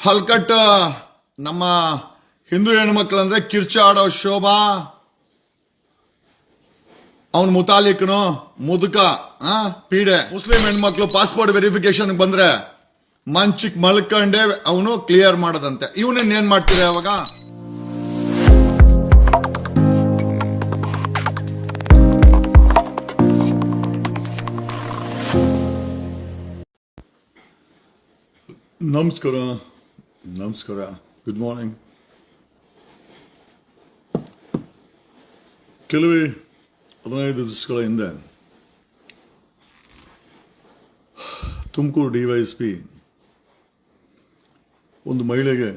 ಹಲ್ಕಟ್ ನಮ್ಮ ಹಿಂದೂ ಹೆಣ್ಮಕ್ಳಂದ್ರೆ ಕಿರ್ಚಾಡೋ ಶೋಭಾ. ಅವನ್ ಮುತಾಲಿಕ್ನು ಮುದುಕ ಪೀಡೆ. ಮುಸ್ಲಿಂ ಹೆಣ್ಮಕ್ಳು ಪಾಸ್ಪೋರ್ಟ್ ವೆರಿಫಿಕೇಶನ್ ಬಂದ್ರೆ ಮಂಚಿಕ್ ಮಲ್ಕಂಡೆ ಅವನು ಕ್ಲಿಯರ್ ಮಾಡದಂತೆ. ಇವನನ್ನ ಏನ್ ಮಾಡ್ತೀರಿ ಅವಾಗ ನಮಸ್ಕಾರ ನಮಸ್ಕಾರ ಗುಡ್ ಮಾರ್ನಿಂಗ್ ಕೆಲವೇ ಹದಿನೈದು ದಿವಸಗಳ ಹಿಂದೆ ತುಮಕೂರು ಡಿವೈಎಸ್ಪಿ ಒಂದು ಮಹಿಳೆಗೆ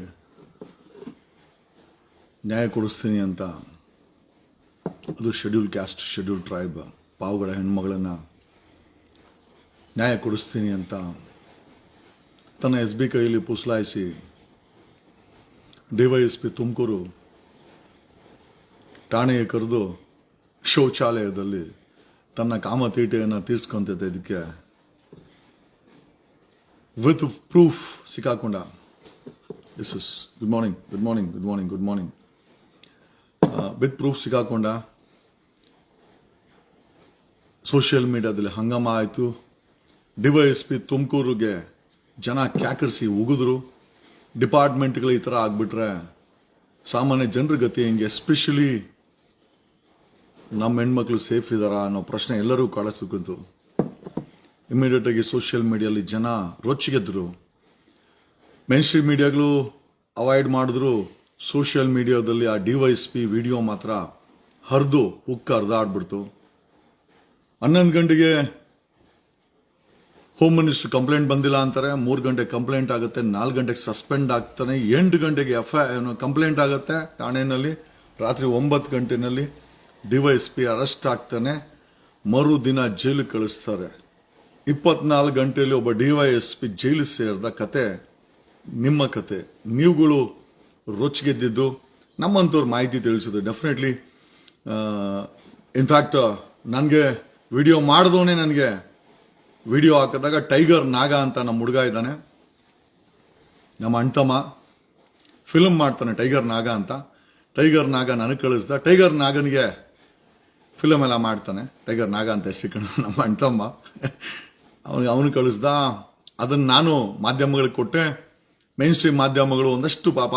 ನ್ಯಾಯ ಕೊಡಿಸ್ತೀನಿ ಅಂತ ಅದು ಶೆಡ್ಯೂಲ್ ಕ್ಯಾಸ್ಟ್ ಶೆಡ್ಯೂಲ್ ಟ್ರೈಬ್ ಪಾವುಗಳ ಹೆಣ್ಮಗಳನ್ನು ನ್ಯಾಯ ಕೊಡಿಸ್ತೀನಿ ಅಂತ ತನ್ನ ಎಸ್ ಬಿ ಕೈಯಲ್ಲಿ ಪುಸಲಾಯಿಸಿ ಡಿವೈಎಸ್ಪಿ ತುಮಕೂರು ಠಾಣೆಗೆ ಕರೆದು ಶೌಚಾಲಯದಲ್ಲಿ ತನ್ನ ಕಾಮತೀಟೆಯನ್ನು ತೀರ್ಸ್ಕೊಂತಿದ್ದ ಇದಕ್ಕೆ with proof ಸಿಕ್ಕಾಕೊಂಡ. This is good morning good morning good morning good morning with proof ಸಿಕ್ಕಾಕೊಂಡ. Social ಮೀಡಿಯಾದಲ್ಲಿ ಹಂಗಾಮ ಆಯಿತು. ಡಿವೈಎಸ್ಪಿ ತುಮಕೂರಿಗೆ ಜನ ಕ್ಯಾಕರಿಸಿ ಉಗಿದ್ರು. ಡಿಪಾರ್ಟ್ಮೆಂಟ್ಗಳು ಈ ಥರ ಆಗಿಬಿಟ್ರೆ ಸಾಮಾನ್ಯ ಜನರ ಗತಿ ಹೆಂಗೆ? ಎಸ್ಪೆಷಲಿ ನಮ್ಮ ಹೆಣ್ಮಕ್ಳು ಸೇಫ್ ಇದ್ದಾರಾ ಅನ್ನೋ ಪ್ರಶ್ನೆ ಎಲ್ಲರೂ ಕಾಣಿಸ್ಬೇಕಂತು ಇಮಿಡಿಯೇಟ್ ಆಗಿ ಸೋಷಿಯಲ್ ಮೀಡಿಯಲ್ಲಿ ಜನ ರೊಚ್ಚಿಗೆದ್ರು. ಮೇನ್ ಸ್ಟ್ರೀಮ್ ಮೀಡಿಯಾಗಳು ಅವಾಯ್ಡ್ ಮಾಡಿದ್ರು. ಸೋಷಿಯಲ್ ಮೀಡಿಯಾದಲ್ಲಿ ಆ ಡಿ ವೈಸ್ ಪಿ ವಿಡಿಯೋ ಮಾತ್ರ ಹರಿದು ಉಕ್ಕ ಹರಿದಾಡ್ಬಿಡ್ತು ಹನ್ನೊಂದು ಗಂಟೆಗೆ ಹೋಮ್ ಮಿನಿಸ್ಟರ್ ಕಂಪ್ಲೇಂಟ್ ಬಂದಿಲ್ಲ ಅಂತಾರೆ, ಮೂರು ಗಂಟೆಗೆ ಕಂಪ್ಲೇಂಟ್ ಆಗುತ್ತೆ, ನಾಲ್ಕು ಗಂಟೆಗೆ ಸಸ್ಪೆಂಡ್ ಆಗ್ತಾನೆ, ಎಂಟು ಗಂಟೆಗೆ ಎಫ್ ಐ ಕಂಪ್ಲೇಂಟ್ ಆಗುತ್ತೆ ಠಾಣೆಯಲ್ಲಿ ರಾತ್ರಿ ಒಂಬತ್ತು ಗಂಟೆನಲ್ಲಿ ಡಿವೈಎಸ್ಪಿ ಅರೆಸ್ಟ್ ಆಗ್ತಾನೆ ಮರು ದಿನ ಜೈಲು ಕಳಿಸ್ತಾರೆ. ಇಪ್ಪತ್ನಾಲ್ಕು ಗಂಟೆಯಲ್ಲಿ ಒಬ್ಬ ಡಿವೈಎಸ್ಪಿ ಜೈಲು ಸೇರಿದ ಕತೆ, ನಿಮ್ಮ ಕತೆ. ನೀವುಗಳು ರೊಚ್ಚಿಗೆದ್ದಿದ್ದು ನಮ್ಮಂಥವ್ರು ಮಾಹಿತಿ ತಿಳಿಸಿದ್ರು ಡೆಫಿನೆಟ್ಲಿ ಇನ್ಫ್ಯಾಕ್ಟ್ ನನಗೆ ವಿಡಿಯೋ ಮಾಡಿದವನೇ ನನಗೆ. ವಿಡಿಯೋ ಹಾಕಿದಾಗ ಟೈಗರ್ ನಾಗ ಅಂತ ನಮ್ಮ ಹುಡುಗ ಇದ್ದಾನೆ. ನಮ್ಮ ಅಣ್ತಮ್ಮ. ಫಿಲ್ಮ್ ಮಾಡ್ತಾನೆ ಟೈಗರ್ ನಾಗ ಅಂತ. ಟೈಗರ್ ನಾಗ ನನಗೆ ಕಳಿಸ್ದ. ಟೈಗರ್ ನಾಗನಿಗೆ ಫಿಲಮ್ ಎಲ್ಲ ಮಾಡ್ತಾನೆ. ಟೈಗರ್ ನಾಗ ಅಂತ ಹೆಸರಿಕೊಂಡು ನಮ್ಮ ಅಣ್ತಮ್ಮ. ಅವನಿಗೆ ಅವನು ಕಳಿಸ್ದ. ಅದನ್ನು ನಾನು ಮಾಧ್ಯಮಗಳಿಗೆ ಕೊಟ್ಟೆ. ಮೈನ್ ಸ್ಟ್ರೀಮ್ ಮಾಧ್ಯಮಗಳು ಒಂದಷ್ಟು ಪಾಪ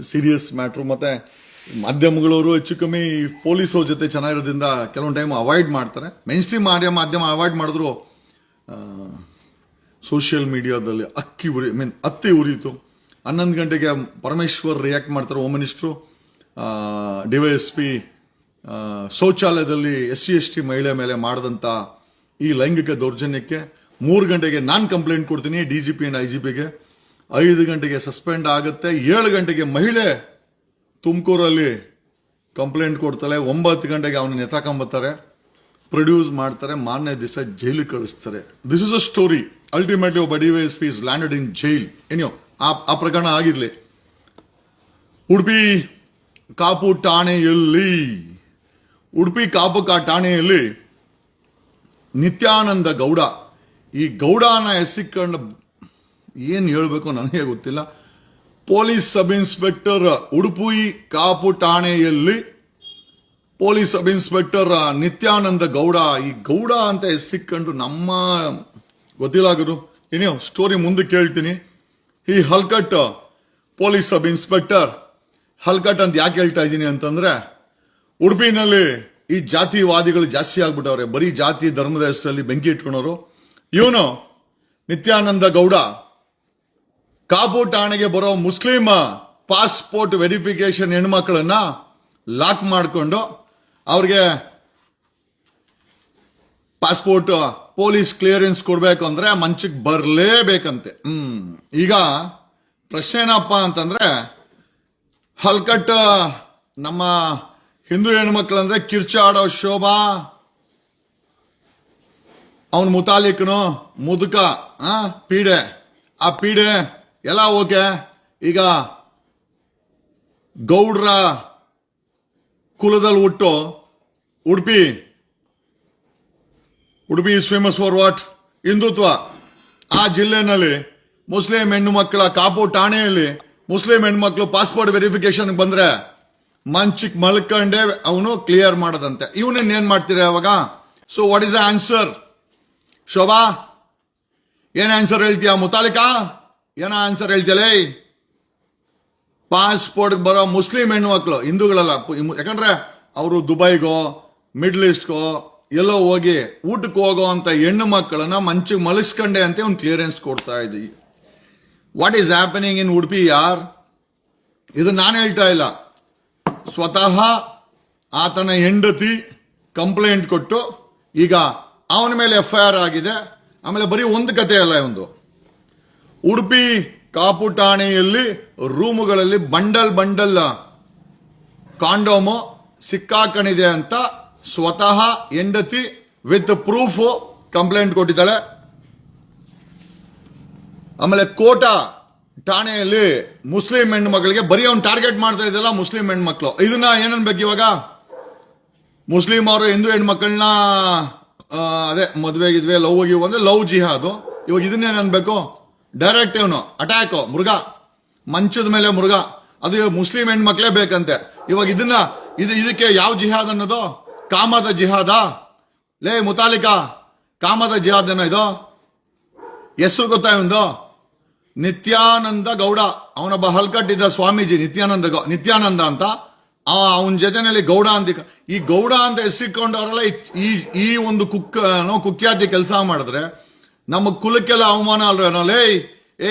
ಸೀರಿಯಸ್ ಮ್ಯಾಟ್ರು ಮತ್ತು ಮಾಧ್ಯಮಗಳವರು ಹೆಚ್ಚು ಕಮ್ಮಿ ಪೊಲೀಸವ್ರ ಜೊತೆ ಚೆನ್ನಾಗಿರೋದ್ರಿಂದ ಕೆಲವೊಂದು ಟೈಮ್ ಅವಾಯ್ಡ್ ಮಾಡ್ತಾರೆ. ಮೈನ್ ಸ್ಟ್ರೀಮ್ ಮಾಧ್ಯಮ ಮಾಧ್ಯಮ ಅವಾಯ್ಡ್ ಮಾಡಿದ್ರು ಸೋಷಿಯಲ್ ಮೀಡಿಯಾದಲ್ಲಿ ಅಕ್ಕಿ ಉರಿ ಮೀನ್ ಅತ್ತಿ ಉರಿಯಿತು ಹನ್ನೊಂದು ಗಂಟೆಗೆ ಪರಮೇಶ್ವರ್ ರಿಯಾಕ್ಟ್ ಮಾಡ್ತಾರೆ ಹೋಮ್ ಮಿನಿಸ್ಟ್ರು ಎಸ್ ಪಿ ಶೌಚಾಲಯದಲ್ಲಿ ಎಸ್ ಸಿ, ಎಸ್ ಟಿ ಮಹಿಳೆ ಮೇಲೆ ಮಾಡಿದಂಥ ಈ ಲೈಂಗಿಕ ದೌರ್ಜನ್ಯಕ್ಕೆ ಮೂರು ಗಂಟೆಗೆ ನಾನು ಕಂಪ್ಲೇಂಟ್ ಕೊಡ್ತೀನಿ D G P and I G ಪಿಗೆ. ಐದು ಗಂಟೆಗೆ ಸಸ್ಪೆಂಡ್ ಆಗುತ್ತೆ. ಏಳು ಗಂಟೆಗೆ ಮಹಿಳೆ ತುಮಕೂರಲ್ಲಿ ಕಂಪ್ಲೇಂಟ್ ಕೊಡ್ತಾಳೆ. ಒಂಬತ್ತು ಗಂಟೆಗೆ ಅವನ ಎತ್ತಾಕೊಂಬತ್ತಾರೆ ಪ್ರೊಡ್ಯೂಸ್ ಮಾಡ್ತಾರೆ, ಮಾರನೇ ದಿವಸ ಜೈಲಿಗೆ ಕಳಿಸ್ತಾರೆ. This is a story ultimately ಒಬ್ಬ D Y S P is landed in jail ಏನೋ ಆ ಪ್ರಕರಣ ಆಗಿರಲಿ. ಉಡುಪಿ ಕಾಪು ಠಾಣೆಯಲ್ಲಿ, ಉಡುಪಿ ಕಾಪು ಕಾ ಠಾಣೆಯಲ್ಲಿ ನಿತ್ಯಾನಂದ ಗೌಡ, ಈ ಗೌಡನ ಎಸಿಕೊಂಡು ಏನು ಹೇಳಬೇಕು ನನಗೆ ಗೊತ್ತಿಲ್ಲ. Police sub inspector Udupi Kapu ಠಾಣೆಯಲ್ಲಿ police sub inspector Nithyananda Gowda. ಈ ಗೌಡ ಅಂತ ಹೆಸರಿಕೊಂಡು ನಮ್ಮ ಗೊತ್ತಿಲ್ಲ ಗುರು ಏನೋ ಸ್ಟೋರಿ ಮುಂದೆ ಕೇಳ್ತೀನಿ. ಈ ಹಲ್ಕಟ್ ಪೊಲೀಸ್ ಸಬ್ ಇನ್ಸ್ಪೆಕ್ಟರ್, ಹಲ್ಕಟ್ ಅಂತ ಯಾಕೆ ಹೇಳ್ತಾ ಇದ್ದೀನಿ ಅಂತಂದ್ರೆ, ಉಡುಪಿನಲ್ಲಿ ಈ ಜಾತಿವಾದಿಗಳು ಜಾಸ್ತಿ ಆಗ್ಬಿಟ್ಟವ್ರೆ. ಬರೀ ಜಾತಿ ಧರ್ಮದ ಹೆಸರಲ್ಲಿ ಬೆಂಕಿ ಇಟ್ಕೊಳೋರು. ಇವನು ನಿತ್ಯಾನಂದ ಗೌಡ. ಕಾಪು ಠಾಣೆಗೆ ಬರೋ ಮುಸ್ಲಿಂ ಪಾಸ್ಪೋರ್ಟ್ ವೆರಿಫಿಕೇಶನ್ ಹೆಣ್ಮಕ್ಳನ್ನ ಲಾಕ್ ಮಾಡಿಕೊಂಡು ಅವ್ರಿಗೆ ಪಾಸ್ಪೋರ್ಟ್ ಪೊಲೀಸ್ ಕ್ಲಿಯರೆನ್ಸ್ ಕೊಡಬೇಕು ಅಂದ್ರೆ ಮಂಚಕ್ಕೆ ಬರಲೇಬೇಕಂತೆ. ಹ್ಮ್. ಈಗ ಪ್ರಶ್ನೆ ಏನಪ್ಪ ಅಂತಂದ್ರೆ ಹಲ್ಕಟ್ ನಮ್ಮ ಹಿಂದೂ ಹೆಣ್ಮಕ್ಳಂದ್ರೆ ಕಿರ್ಚಾಡೋ ಶೋಭಾ, ಅವನ್ ಮುತಾಲಿಕ್ನು ಮುದುಕ, ಆ, ಪೀಡೆ. ಆ ಪೀಡೆ ಎಲ್ಲ ಓಕೆ. ಈಗ ಗೌಡ್ರ ಕುಲದಲ್ಲಿ ಹುಟ್ಟು Udupi. Udupi is famous for what Hindutva. ಆ ಜಿಲ್ಲೆನಲ್ಲಿ ಮುಸ್ಲಿಂ ಹೆಣ್ಣು ಮಕ್ಕಳ ಕಾಪು ಠಾಣೆಯಲ್ಲಿ ಮುಸ್ಲಿಂ ಹೆಣ್ಮಕ್ಳು ಪಾಸ್ಪೋರ್ಟ್ ವೆರಿಫಿಕೇಶನ್ ಬಂದ್ರೆ ಮಂಚಿಕ್ ಮಲ್ಕಂಡೆ ಅವನು ಕ್ಲಿಯರ್ ಮಾಡದಂತೆ. ಇವನನ್ನ ಏನ್ ಮಾಡ್ತೀರಿ ಅವಾಗ so what is answer Shobha, ಏನ್ ಆನ್ಸರ್ ಹೇಳ್ತೀಯ ಮುತಾಲಿಕಾ? ಏನ ಆನ್ಸರ್ ಹೇಳ್ತೀಯಲೇ ಪಾಸ್ಪೋರ್ಟ್ ಬರೋ ಮುಸ್ಲಿಂ ಹೆಣ್ಮಕ್ಳು ಹಿಂದೂಗಳಲ್ಲ ಪು- ಯಾಕಂದ್ರೆ ಅವರು ದುಬೈಗೋ, ಮಿಡ್ಲ್ ಈಸ್ಟ್ಗೋ, ಎಲ್ಲೋ ಹೋಗಿ ಊಟಕ್ಕೆ ಹೋಗೋ ಅಂತ ಹೆಣ್ಣು ಮಕ್ಕಳನ್ನ ಮಂಚಿಗೆ ಮಲಗಿಸ್ಕೊಂಡೆ ಅಂತ ಒಂದು ಕ್ಲಿಯರೆನ್ಸ್ ಕೊಡ್ತಾ ಇದ್ದೀವಿ what is happening in Udupi ಯಾರ್? ಇದು ನಾನು ಹೇಳ್ತಾ ಇಲ್ಲ. ಸ್ವತಃ ಆತನ ಹೆಂಡತಿ ಕಂಪ್ಲೇಂಟ್ ಕೊಟ್ಟು, ಈಗ ಅವನ ಮೇಲೆ ಎಫ್ ಐ ಆರ್ ಆಗಿದೆ. ಆಮೇಲೆ ಬರೀ ಒಂದು ಕತೆ ಅಲ್ಲ ಒಂದು ಉಡುಪಿ ಕಾಪು ಠಾಣೆಯಲ್ಲಿ ರೂಮುಗಳಲ್ಲಿ ಬಂಡಲ್ ಬಂಡಲ್ ಕಾಂಡೋಮು ಸಿಕ್ಕಾಕಣಿದೆ ಅಂತ ಸ್ವತಃ ಹೆಂಡತಿ ವಿತ್ ಪ್ರೂಫ್ ಕಂಪ್ಲೇಂಟ್ ಕೊಟ್ಟಿದ್ದಾಳೆ. ಆಮೇಲೆ ಕೋಟ ಠಾಣೆಯಲ್ಲಿ ಮುಸ್ಲಿಂ ಹೆಣ್ಣು ಮಕ್ಕಳಿಗೆ ಬರೀ ಅವ್ನು ಟಾರ್ಗೆಟ್ ಮಾಡ್ತಾ ಇದ್ದಲ್ಲ ಮುಸ್ಲಿಂ ಹೆಣ್ಮಕ್ಳು. ಇದನ್ನ ಏನನ್ಬೇಕು ಇವಾಗ? ಮುಸ್ಲಿಂ ಅವರು ಹಿಂದೂ ಹೆಣ್ಮಕ್ಳನ್ನ ಅದೇ ಮದುವೆ ಗಿದ್ವೆ ಲವ್ ಗಿವ್ ಅಂದ್ರೆ ಲವ್ ಜಿಹಾದು. ಇವಾಗ ಇದನ್ನೇನು ಅನ್ಬೇಕು? ಡೈರೆಕ್ಟ್ ಇವನು. ಅಟ್ಯಾಕ್ ಮೃಗ. ಮಂಚದ ಮೇಲೆ ಮೃಗ. ಅದು ಮುಸ್ಲಿಂ ಹೆಣ್ಮಕ್ಳೇ ಬೇಕಂತೆ. ಇವಾಗ ಇದನ್ನ, ಇದು ಇದಕ್ಕೆ ಯಾವ ಜಿಹಾದ್ ಅನ್ನೋದು? ಕಾಮದ ಜಿಹಾದ. ಲೇ, ಮುತಾಲಿಕಾ. ಕಾಮದ ಜಿಹಾದ್ ಅನ್ನೋ ಇದು? ಹೆಸರು ಗೊತ್ತಾ ಇವಂದು? ನಿತ್ಯಾನಂದ ಗೌಡ. ಅವನೊಬ್ಬ ಹಲ್ಕಟ್ಟಿದ್ದ ಸ್ವಾಮೀಜಿ, ನಿತ್ಯಾನಂದ ನಿತ್ಯಾನಂದ ಅಂತ. ಅವನ ಜೊತೆನಲ್ಲಿ ಗೌಡ ಅಂತ ಈ ಗೌಡ ಅಂತ ಹೆಸರಿಕೊಂಡವರೆಲ್ಲ ಈ- ಈ ಒಂದು ಕುಕ್ ಕುಖ್ಯಾತಿ ಕೆಲಸ ಮಾಡಿದ್ರೆ ನಮ್ಮ ಕುಲಕ್ಕೆಲ್ಲ ಅವಮಾನ ಅಲ್ವೇನೋ ಲೇ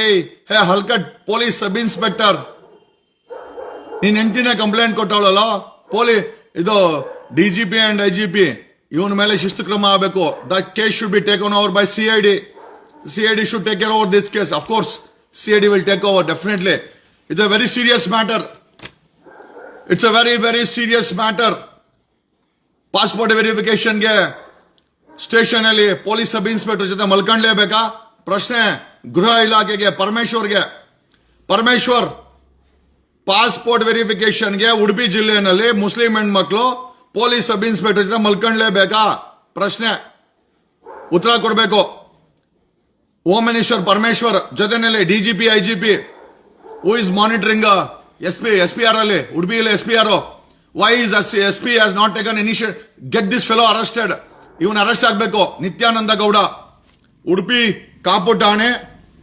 ಏಯ್ ಹೇ ಹಲ್ಕಟ್ ಪೊಲೀಸ್ ಸಬ್ ಇನ್ಸ್ಪೆಕ್ಟರ್. ನೀನ್ ಹೆಂಡತಿನೇ ಕಂಪ್ಲೇಂಟ್ ಕೊಟ್ಟವಳಲ್ಲ? ಪೊಲೀಸ್ ಇದು D G P and I G P ಇವನ ಮೇಲೆ ಶಿಸ್ತು ಕ್ರಮ ಆಗಬೇಕು that case should be taken over by C I D C I D should take care over this case of course C I D will take over definitely it's a very serious matter it's a very very serious matter passport ವೆರಿಫಿಕೇಶನ್ಗೆ station ಅಲ್ಲಿ police sub inspector ಜೊತೆ ಮಲ್ಕೊಂಡ್ಲೇಬೇಕಾ? ಪ್ರಶ್ನೆ, ಗೃಹ ಇಲಾಖೆಗೆ ಪರಮೇಶ್ವರ್ಗೆ. Parameshwar, passport ವೆರಿಫಿಕೇಶನ್ಗೆ ಉಡುಪಿ ಜಿಲ್ಲೆಯಲ್ಲಿ Muslim ಹೆಣ್ಮಕ್ಳು ಪೊಲೀಸ್ ಸಬ್ ಇನ್ಸ್ಪೆಕ್ಟರ್ ಜೊತೆ ಮಲ್ಕೊಂಡ್ಲೇಬೇಕಾ? ಪ್ರಶ್ನೆ. ಉತ್ತರ ಕೊಡಬೇಕು. ಹೋಮ್ ಮಿನಿಸ್ಟರ್ ಪರಮೇಶ್ವರ್ ಜೊತೆನಲ್ಲಿ DGP IGP who is monitoring S P S P are ಅಲ್ಲಿ ಉಡುಪಿಯಲ್ಲಿ S P are why is S P has not taken initiate get this fellow arrested even arrest ಆಗಬೇಕು. ನಿತ್ಯಾನಂದ ಗೌಡ. ಉಡುಪಿ ಕಾಪು ಠಾಣೆ,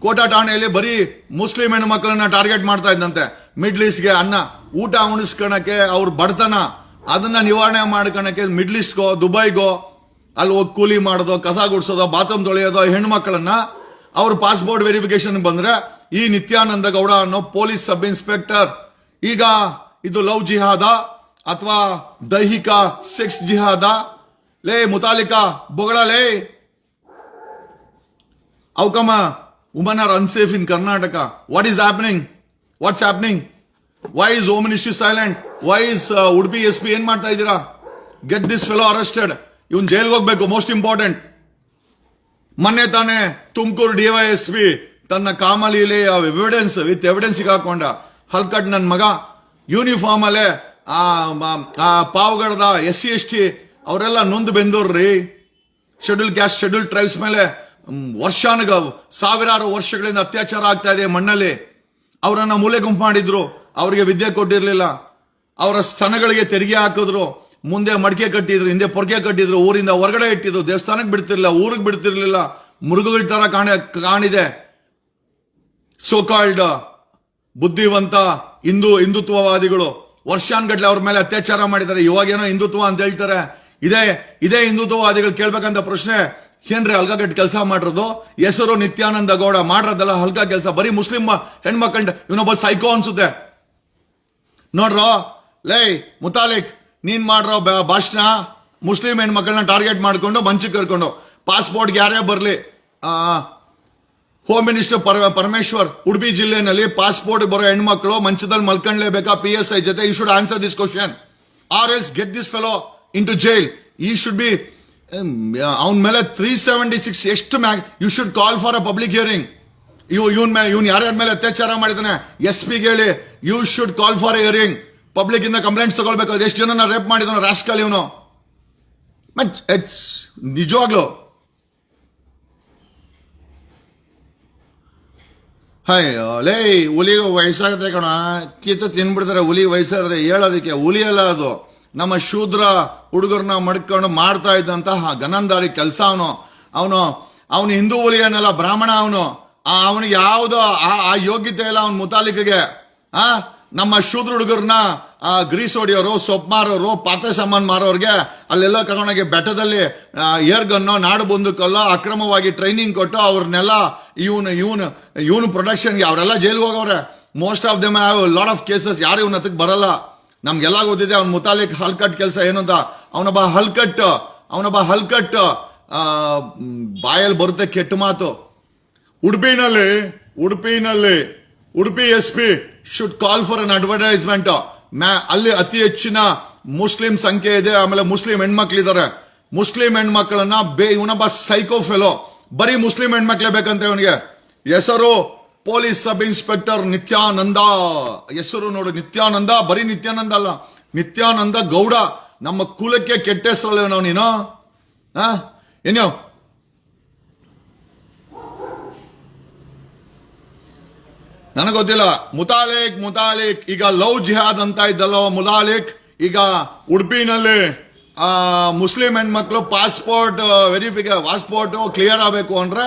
ಕೋಟಾ ಠಾಣೆಯಲ್ಲಿ ಬರೀ ಮುಸ್ಲಿಂ ಹೆಣ್ಣು ಮಕ್ಕಳನ್ನ ಟಾರ್ಗೆಟ್ ಮಾಡ್ತಾ ಇದ್ದಂತೆ. ಮಿಡ್ಲ್ ಈಸ್ಟ್ಗೆ ಅನ್ನ, ಊಟ ಉಣಿಸ್ಕೊಳಕ್ಕೆ ಅವ್ರ ಬಡತನ, ಅದನ್ನ ನಿವಾರಣೆ ಮಾಡ್ಕೊಳಕ್ಕೆ ಮಿಡ್ಲ್ ಈಸ್ಟ್ಗೋ ದುಬೈಗೋ, ಅಲ್ಲಿ ಹೋಗಿ ಕೂಲಿ ಮಾಡೋದು, ಕಸ ಗುಡಿಸೋದು, ಬಾತ್ರೂಮ್ ತೊಳೆಯೋದು ಹೆಣ್ಮಕ್ಳನ್ನ ಅವ್ರ ಪಾಸ್ಪೋರ್ಟ್ ವೆರಿಫಿಕೇಶನ್ ಬಂದ್ರೆ ಈ ನಿತ್ಯಾನಂದ ಗೌಡ ಅನ್ನೋ ಪೊಲೀಸ್ ಸಬ್ ಇನ್ಸ್ಪೆಕ್ಟರ್. ಈಗ ಇದು ಲವ್ ಜಿಹಾದ ಅಥವಾ ದೈಹಿಕ ಸೆಕ್ಸ್ ಜಿಹಾದ. ಲೇ ಮುತಾಲಿಕಾ ಬೊಗಳ ಲೇ uh, women are unsafe in Karnataka? What is happening? What's happening? Why is Home Ministry silent? Why is uh, Udupi SP ಏನ್ ಮಾಡ್ತಾ ಇದ್ದೀರಾ ಗೆಟ್ ದಿಸ್ ಫೆಲೋ ಅರೆಸ್ಟೆಡ್ ಇವನ್ ಜೈಲ್ಗೆ ಹೋಗ್ಬೇಕು ಮೋಸ್ಟ್ ಇಂಪಾರ್ಟೆಂಟ್ ಮೊನ್ನೆ ತಾನೇ ತುಮಕೂರು ಡಿವೈಎಸ್ಪಿ ತನ್ನ ಕಾಮಲೀಲೆ ಎವಿಡೆನ್ಸ್ ವಿತ್ ಎವಿಡೆನ್ಸ್ ಹಾಕೊಂಡ ಹಲ್ಕಟ್ ನನ್ನ ಮಗ ಯೂನಿಫಾರ್ಮ್ ಅಲ್ಲೇ ಆ ಪಾವಗಡದ ಎಸ್ ಸಿ ಎಸ್ ಟಿ ಅವರೆಲ್ಲ ನೊಂದು ಬೆಂದವ್ರಿ ಶೆಡ್ಯೂಲ್ ಕ್ಯಾಸ್ಟ್ ಶೆಡ್ಯೂಲ್ ಟ್ರೈಬ್ಸ್ ಮೇಲೆ ವರ್ಷಾನುಗ, ಸಾವಿರಾರು ವರ್ಷಗಳಿಂದ ಅತ್ಯಾಚಾರ ಆಗ್ತಾ ಇದೆ ಮಣ್ಣಲ್ಲಿ. ಅವರನ್ನ ಮೂಲೆ ಗುಂಪು ಮಾಡಿದ್ರು, ಅವರಿಗೆ ವಿದ್ಯೆ ಕೊಟ್ಟಿರಲಿಲ್ಲ. ಅವರ ಸ್ಥಾನಗಳಿಗೆ ತೆರಿಗೆ ಹಾಕಿದ್ರು, ಮುಂದೆ ಮಡಿಕೆ ಕಟ್ಟಿದ್ರು, ಹಿಂದೆ ಪೊರ್ಗೆ ಕಟ್ಟಿದ್ರು, ಊರಿಂದ ಹೊರಗಡೆ ಇಟ್ಟಿದ್ರು, ದೇವಸ್ಥಾನಕ್ಕೆ ಬಿಡ್ತಿರ್ಲಿಲ್ಲ, ಊರಿಗೆ ಬಿಡ್ತಿರ್ಲಿಲ್ಲ, ಮೃಗಗಳ ತರ ಕಾಣ, ಕಾಣಿದೆ. ಸೋಕಾಲ್ಡ್ ಬುದ್ಧಿವಂತ ಹಿಂದೂ ಹಿಂದುತ್ವವಾದಿಗಳು ವರ್ಷಾನ್ಗಟ್ಲೆ ಅವ್ರ ಮೇಲೆ ಅತ್ಯಾಚಾರ ಮಾಡಿದ್ದಾರೆ. ಇವಾಗೇನೋ ಹಿಂದುತ್ವ ಅಂತ ಹೇಳ್ತಾರೆ. ಇದೇ ಇದೇ ಹಿಂದುತ್ವವಾದಿಗಳು ಕೇಳ್ಬೇಕಂತ ಪ್ರಶ್ನೆ, ಏನ್ರಿ ಹಲ್ಕಗಟ್ಟು ಕೆಲಸ ಮಾಡಿರೋದು? ಹೆಸರು ನಿತ್ಯಾನಂದ ಗೌಡ ಮಾಡಿರೋದಲ್ಲ ಹಲ್ಕ ಕೆಲಸ? ಬರೀ ಮುಸ್ಲಿಂ ಹೆಣ್ಮಕ್ಳ ಇವನೊಬ್ಬ ಸೈಕೋ ಅನ್ಸುತ್ತೆ. ನೋಡ್ರೋ, ಲೇ, ಮುತಾಲಿಕ್, ನೀನ್ ಮಾಡ್ರೋ ಭಾಷಣ, ಮುಸ್ಲಿಂ ಹೆಣ್ಮಕ್ಳನ್ನ ಟಾರ್ಗೆಟ್ ಮಾಡಿಕೊಂಡು, ಮಂಚಿ ಕರ್ಕೊಂಡು, ಪಾಸ್ಪೋರ್ಟ್ಗೆ ಯಾರೇ ಬರಲಿ ಹೋಮ್ ಮಿನಿಸ್ಟರ್ ಪರ ಪರಮೇಶ್ವರ್, ಉಡುಪಿ ಜಿಲ್ಲೆನಲ್ಲಿ ಪಾಸ್ಪೋರ್ಟ್ ಬರೋ ಹೆಣ್ಮಕ್ಳು ಮಂಚದಲ್ಲಿ ಮಲ್ಕೊಂಡ್ಲೇಬೇಕಾ ಪಿ ಎಸ್ ಐ ಜೊತೆ you should answer this question R S get this fellow into jail ಈ ಶುಡ್ ಬಿ ಅವನ ಮೇಲೆ ತ್ರೀ ಸೆವೆಂಟಿ ಸಿಕ್ಸ್ ಎಷ್ಟು ಮ್ಯಾಗ್ you should call for a public hearing ಇವ್, ಇವನ್ ಮೇ ಇವ್ನು ಯಾರ್ಯಾರ ಮೇಲೆ ಅತ್ಯಾಚಾರ ಮಾಡಿದಾನೆ ಎಸ್ ಪಿಗೆ ಹೇಳಿ you should call for hearing public ಇಂದ ಕಂಪ್ಲೇಂಟ್ಸ್ ತಗೊಳ್ಬೇಕು. ಎಷ್ಟು ಜನ ರೇಪ್ ಮಾಡಿದಾನೆ ರಾಸ್ಕಲ್ ಇವನು. ನಿಜವಾಗ್ಲು. ಹಾಯ್ ಲೇ, ಹುಲಿ ವಯಸ್ಸಾಗತ್ತೆ ಕಣ. ಕಿತ್ತ ತಿನ್ಬಿಡ್ತಾರೆ, ಹುಲಿ ವಯಸ್ಸಾದ್ರೆ ಹೇಳೋದಕ್ಕೆ ಹುಲಿ ಅಲ್ಲ ಅದು. ನಮ್ಮ ಶೂದ್ರ ಹುಡುಗರನ್ನ ಮಡ್ಕೊಂಡು ಮಾಡ್ತಾ ಇದ್ದಂತಹ ಗನಂದಾರಿ ಕೆಲಸ ಅವನು. ಅವನು ಅವನು ಹಿಂದೂ ಹುಲಿಯನ್ನೆಲ್ಲ ಬ್ರಾಹ್ಮಣ ಅವನು. ಅವನಿಗೆ ಯಾವುದೋ ಆ ಆ ಯೋಗ್ಯತೆ ಇಲ್ಲ ಅವನ ಮುತಾಲಿಕೆಗೆ. ಆ, ನಮ್ಮ ಶೂದ್ರ ಹುಡುಗರನ್ನ ಗ್ರೀಸ್ ಹೊಡಿಯೋರು, ಸೊಪ್ಪು ಮಾರೋರು ಪಾತ್ರೆ ಸಾಮಾನು ಮಾರೋರಿಗೆ ಅಲ್ಲೆಲ್ಲ ಕರ್ಕೊಂಡೋಗಿ ಬೆಟ್ಟದಲ್ಲಿ ಏರ್ಗನ್ನೋ, ನಾಡು ಬಂದುಕಲ್ಲೋ ಅಕ್ರಮವಾಗಿ ಟ್ರೈನಿಂಗ್ ಕೊಟ್ಟು ಅವ್ರನ್ನೆಲ್ಲ ಇವನು ಇವನು ಇವನು ಪ್ರೊಡಕ್ಷನ್ಗೆ ಅವರೆಲ್ಲ ಜೈಲಿಗೆ ಹೋಗವ್ರೆ. Most of them have lot of cases ಯಾರು ಇವನ ಹತ್ರಕ್ಕೆ ಬರಲ್ಲ. ನಮ್ಗೆಲ್ಲ ಗೊತ್ತಿದೆ ಅವ್ನ ಮುತಾಲಿಕ್ ಹಲ್ಕಟ್ ಕೆಲಸ ಏನು ಅಂತ. ಅವನೊಬ್ಬ ಹಲ್ಕಟ್ ಅವನೊಬ್ಬ ಹಲ್ಕಟ್ ಬಾಯಲ್ಲಿ ಬರುತ್ತೆ ಕೆಟ್ಟ ಮಾತು. ಉಡುಪಿನಲ್ಲಿ ಉಡುಪಿನಲ್ಲಿ, Udupi S P should call for an advertisement ಅಲ್ಲಿ ಅತಿ ಹೆಚ್ಚಿನ ಮುಸ್ಲಿಂ ಸಂಖ್ಯೆ ಇದೆ, ಆಮೇಲೆ ಮುಸ್ಲಿಂ ಹೆಣ್ಮಕ್ಳಿದ್ದಾರೆ ಮುಸ್ಲಿಂ ಹೆಣ್ಮಕ್ಳನ್ನ ಬೇ, ಇವನೊಬ್ಬ ಸೈಕೋ ಫೆಲೋ ಬರೀ ಮುಸ್ಲಿಂ ಹೆಣ್ಮಕ್ಳೇ ಬೇಕಂತೆ ಇವನಿಗೆ ಹೆಸರು ಪೊಲೀಸ್ ಸಬ್ ಇನ್ಸ್ಪೆಕ್ಟರ್ ನಿತ್ಯಾನಂದ. ಹೆಸರು ನೋಡು ನಿತ್ಯಾನಂದ, ಬರೀ ನಿತ್ಯಾನಂದ ಅಲ್ಲ, ನಿತ್ಯಾನಂದ ಗೌಡ. ನಮ್ಮ ಕುಲಕ್ಕೆ ಕೆಟ್ಟ ಹೆಸರಲ್ಲ ನಾವು ನೀನು ಏನೋ ನನಗೆ ಗೊತ್ತಿಲ್ಲ. ಮುತಾಲಿಕ್ ಮುತಾಲಿಕ್, ಈಗ ಲವ್ ಜಿಹಾದ್ ಅಂತ ಇದ್ದಲ್ಲ ಮುತಾಲಿಕ್. ಈಗ ಉಡುಪಿನಲ್ಲಿ ಮುಸ್ಲಿಂ ಹೆಣ್ಮಕ್ಳು ಪಾಸ್ಪೋರ್ಟ್ ವೆರಿಫಿಕೇ ಪಾಸ್ಪೋರ್ಟ್ ಕ್ಲಿಯರ್ ಆಗಬೇಕು ಅಂದ್ರೆ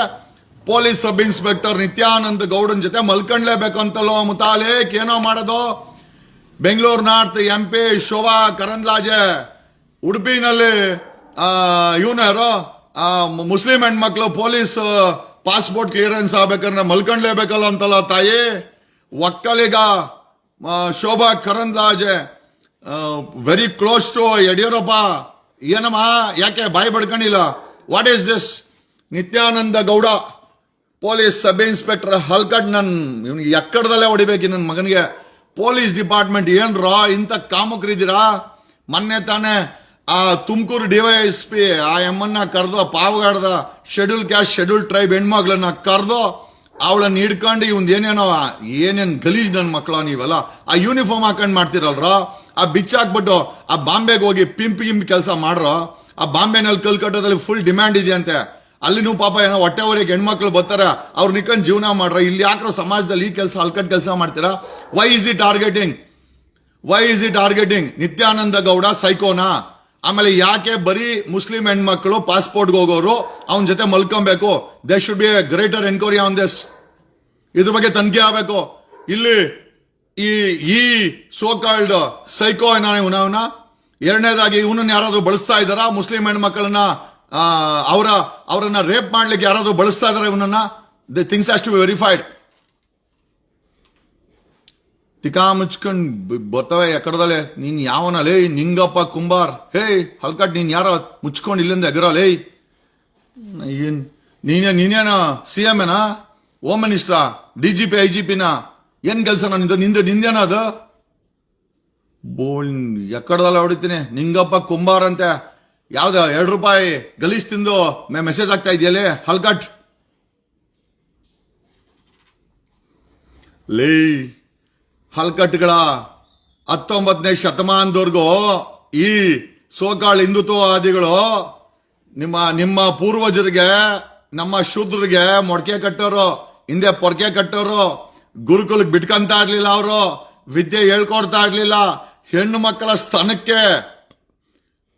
ಪೊಲೀಸ್ ಸಬ್ ಇನ್ಸ್ಪೆಕ್ಟರ್ ನಿತ್ಯಾನಂದ್ ಗೌಡನ್ ಜೊತೆ ಮಲ್ಕೊಂಡ್ಲೇಬೇಕು ಅಂತಲ್ಲೋ ಮುತಾಲೇಕ್. ಏನೋ ಮಾಡೋದು? Bengaluru north M P Shobha Karandlaje, ಉಡುಪಿನಲ್ಲಿ ಇವನು ಯಾರೋ? ಮುಸ್ಲಿಂ ಹೆಣ್ಮಕ್ಳು ಪೊಲೀಸ್ ಪಾಸ್ಪೋರ್ಟ್ ಕ್ಲಿಯರೆನ್ಸ್ ಆಗ್ಬೇಕಂದ್ರೆ ಮಲ್ಕಂಡ್ಲೇಬೇಕಲ್ಲ ಅಂತಲ್ಲ ತಾಯಿ? Vokkaliga Shobha Karandlaje very close to Yediyurappa. ಏನಮ್ಮ? ಯಾಕೆ ಬಾಯಿ ಬಡ್ಕೊಂಡಿಲ್ಲ? What is this Nithyananda Gowda. Police sub inspector ಹಲ್ಕಡ್ ನನ್ ಇವನಿಗೆ ಎಕ್ಕಡದಲ್ಲೇ ಹೊಡಿಬೇಕು ನನ್ನ ಮಗನಿಗೆ. ಪೊಲೀಸ್ ಡಿಪಾರ್ಟ್ಮೆಂಟ್ ಏನ್ರ ಇಂಥ ಕಾಮಕರಿದ್ದೀರಾ? ಮೊನ್ನೆ ತಾನೇ ಆ ತುಮಕೂರು ಡಿವೈಎಸ್ಪಿ ಆ ಎಮ್ಮನ್ನ ಕರೆದು ಪಾವಗಾಡ್ದ ಶೆಡ್ಯೂಲ್ ಕ್ಯಾಸ್ಟ್, ಶೆಡ್ಯೂಲ್ ಟ್ರೈಬ್ ಹೆಣ್ಮಗಳನ್ನ ಕರೆದು, ಅವಳನ್ನ ಹಿಡ್ಕೊಂಡು ಇವನ್ ಏನೇನೋ, ಏನೇನ್ ಗಲೀಜ್ ನನ್ನ ಮಕ್ಕಳ ನೀವೆಲ್ಲ, ಆ ಯೂನಿಫಾರ್ಮ್ ಹಾಕೊಂಡು ಮಾಡ್ತಿರಲ್ರ? ಆ ಬಿಚ್ಚಾಕ್ಬಿಟ್ಟು ಆ ಬಾಂಬೆಗೆ ಹೋಗಿ ಪಿಂಪ್ ಗಿಂಪ್ ಕೆಲಸ ಮಾಡ್ರ? ಆ ಬಾಂಬೆನಲ್ಲಿ ಕಲ್ಕಟ್ಟದಲ್ಲಿ ಫುಲ್ ಡಿಮ್ಯಾಂಡ್ ಇದೆಯಂತೆ. ಅಲ್ಲಿನೂ ಪಾಪ ಏನೋ ಹೊಟ್ಟೆ ಹೊರಗೆ ಹೆಣ್ಮಕ್ಳು ಬರ್ತಾರ, ಅವ್ರು ನಿಕ್ಕಂಡ್ ಜೀವನ ಮಾಡ್ರ. ಇಲ್ಲಿ ಯಾಕ್ರೋ ಸಮಾಜದಲ್ಲಿ ಈ ಕೆಲಸ ಅಲ್ಕಟ್ ಕೆಲಸ ಮಾಡ್ತೀರಾ? Why is he targeting why is he targeting Nithyananda Gowda ಸೈಕೋನಾ? ಆಮೇಲೆ ಯಾಕೆ ಬರೀ ಮುಸ್ಲಿಂ ಹೆಣ್ಮಕ್ಳು ಪಾಸ್ಪೋರ್ಟ್ಗೆ ಹೋಗೋರು, ಅವನ ಜೊತೆ ಮಲ್ಕೊಬೇಕು? They should be a greater enquiry on this ಇದ್ರ ಬಗ್ಗೆ ತನಿಖೆ ಆಗಬೇಕು. ಇಲ್ಲಿ ಈ ಈ ಸೋಕಾಲ್ಡ್ ಸೈಕೋ ಇವನವನ ಎರಡನೇದಾಗಿ ಇವನನ್ನ ಯಾರಾದ್ರೂ ಬಳಸ್ತಾ ಇದ್ದಾರಾ? ಮುಸ್ಲಿಂ ಹೆಣ್ಮಕ್ಳನ್ನ ಅವರ, ಅವರನ್ನ ರೇಪ್ ಮಾಡ್ಲಿಕ್ಕೆ ಯಾರಾದರೂ ಬಳಸ್ತಾ ಇದ್ದಾರೆ ಇವನನ್ನ? The things has to be verified ತಿಕಾ ಮುಚ್ಕೊಂಡು ಬರ್ತವೆ ಎಕಡದಲ್ಲೇ. ನೀನ್ ಯಾವನ? ಲೇ, ನಿಂಗಪ್ಪ ಕುಂಬಾರ್. ಹೇ, ಹಲ್ಕಟ್, ನೀನ್ ಯಾರ? ಮುಚ್ಕೊಂಡು ಇಲ್ಲಿಂದ ಎಗರ, ಲೇ. ಏನ್, ನೀನೇ, ನೀನೇನ ಸಿ ಎಂ ಏನಾ home ಮಿನಿಸ್ಟ್ರಾ D G P I G ಪಿನ ಏನ್ ಕೆಲಸ ನಿಂದು? ನಿಂದು, ನಿಂದೇನ ಅದು? ಬೋಳ್ ಎಕ್ಕಡದಲ್ಲ ಹೊಡಿತೀನಿ. ನಿಂಗಪ್ಪ ಕುಂಬಾರ್ ಅಂತೆ. ಯಾವ್ದ, ಎರಡು ರೂಪಾಯಿ ಗಲೀಜ್ ತಿಂದು ಮೆಸೇಜ್ ಆಗ್ತಾ ಇದೆಯಲ್ಲ? ಹಲ್ಕಟ್ ಲೇ ಹಲ್ಕಟ್ಗಳ ಹತ್ತೊಂಬತ್ತನೇ ಶತಮಾನದವರೆಗೂ ಈ ಸೋಕಾಳ್ ಹಿಂದುತ್ವವಾದಿಗಳು ನಿಮ್ಮ ನಿಮ್ಮ ಪೂರ್ವಜರಿಗೆ, ನಮ್ಮ ಶೂದ್ರಿಗೆ ಮೊಡಕೆ ಕಟ್ಟೋರು, ಹಿಂದೆ ಪೊರ್ಕೆ ಕಟ್ಟೋರು, ಗುರುಕುಲಕ್ಕೆ ಬಿಟ್ಕಂತ ಇರ್ಲಿಲ್ಲ ಅವರು, ವಿದ್ಯೆ ಹೇಳ್ಕೊಡ್ತಾ ಇರ್ಲಿಲ್ಲ, ಹೆಣ್ಣು ಮಕ್ಕಳ ಸ್ತನಕ್ಕೆ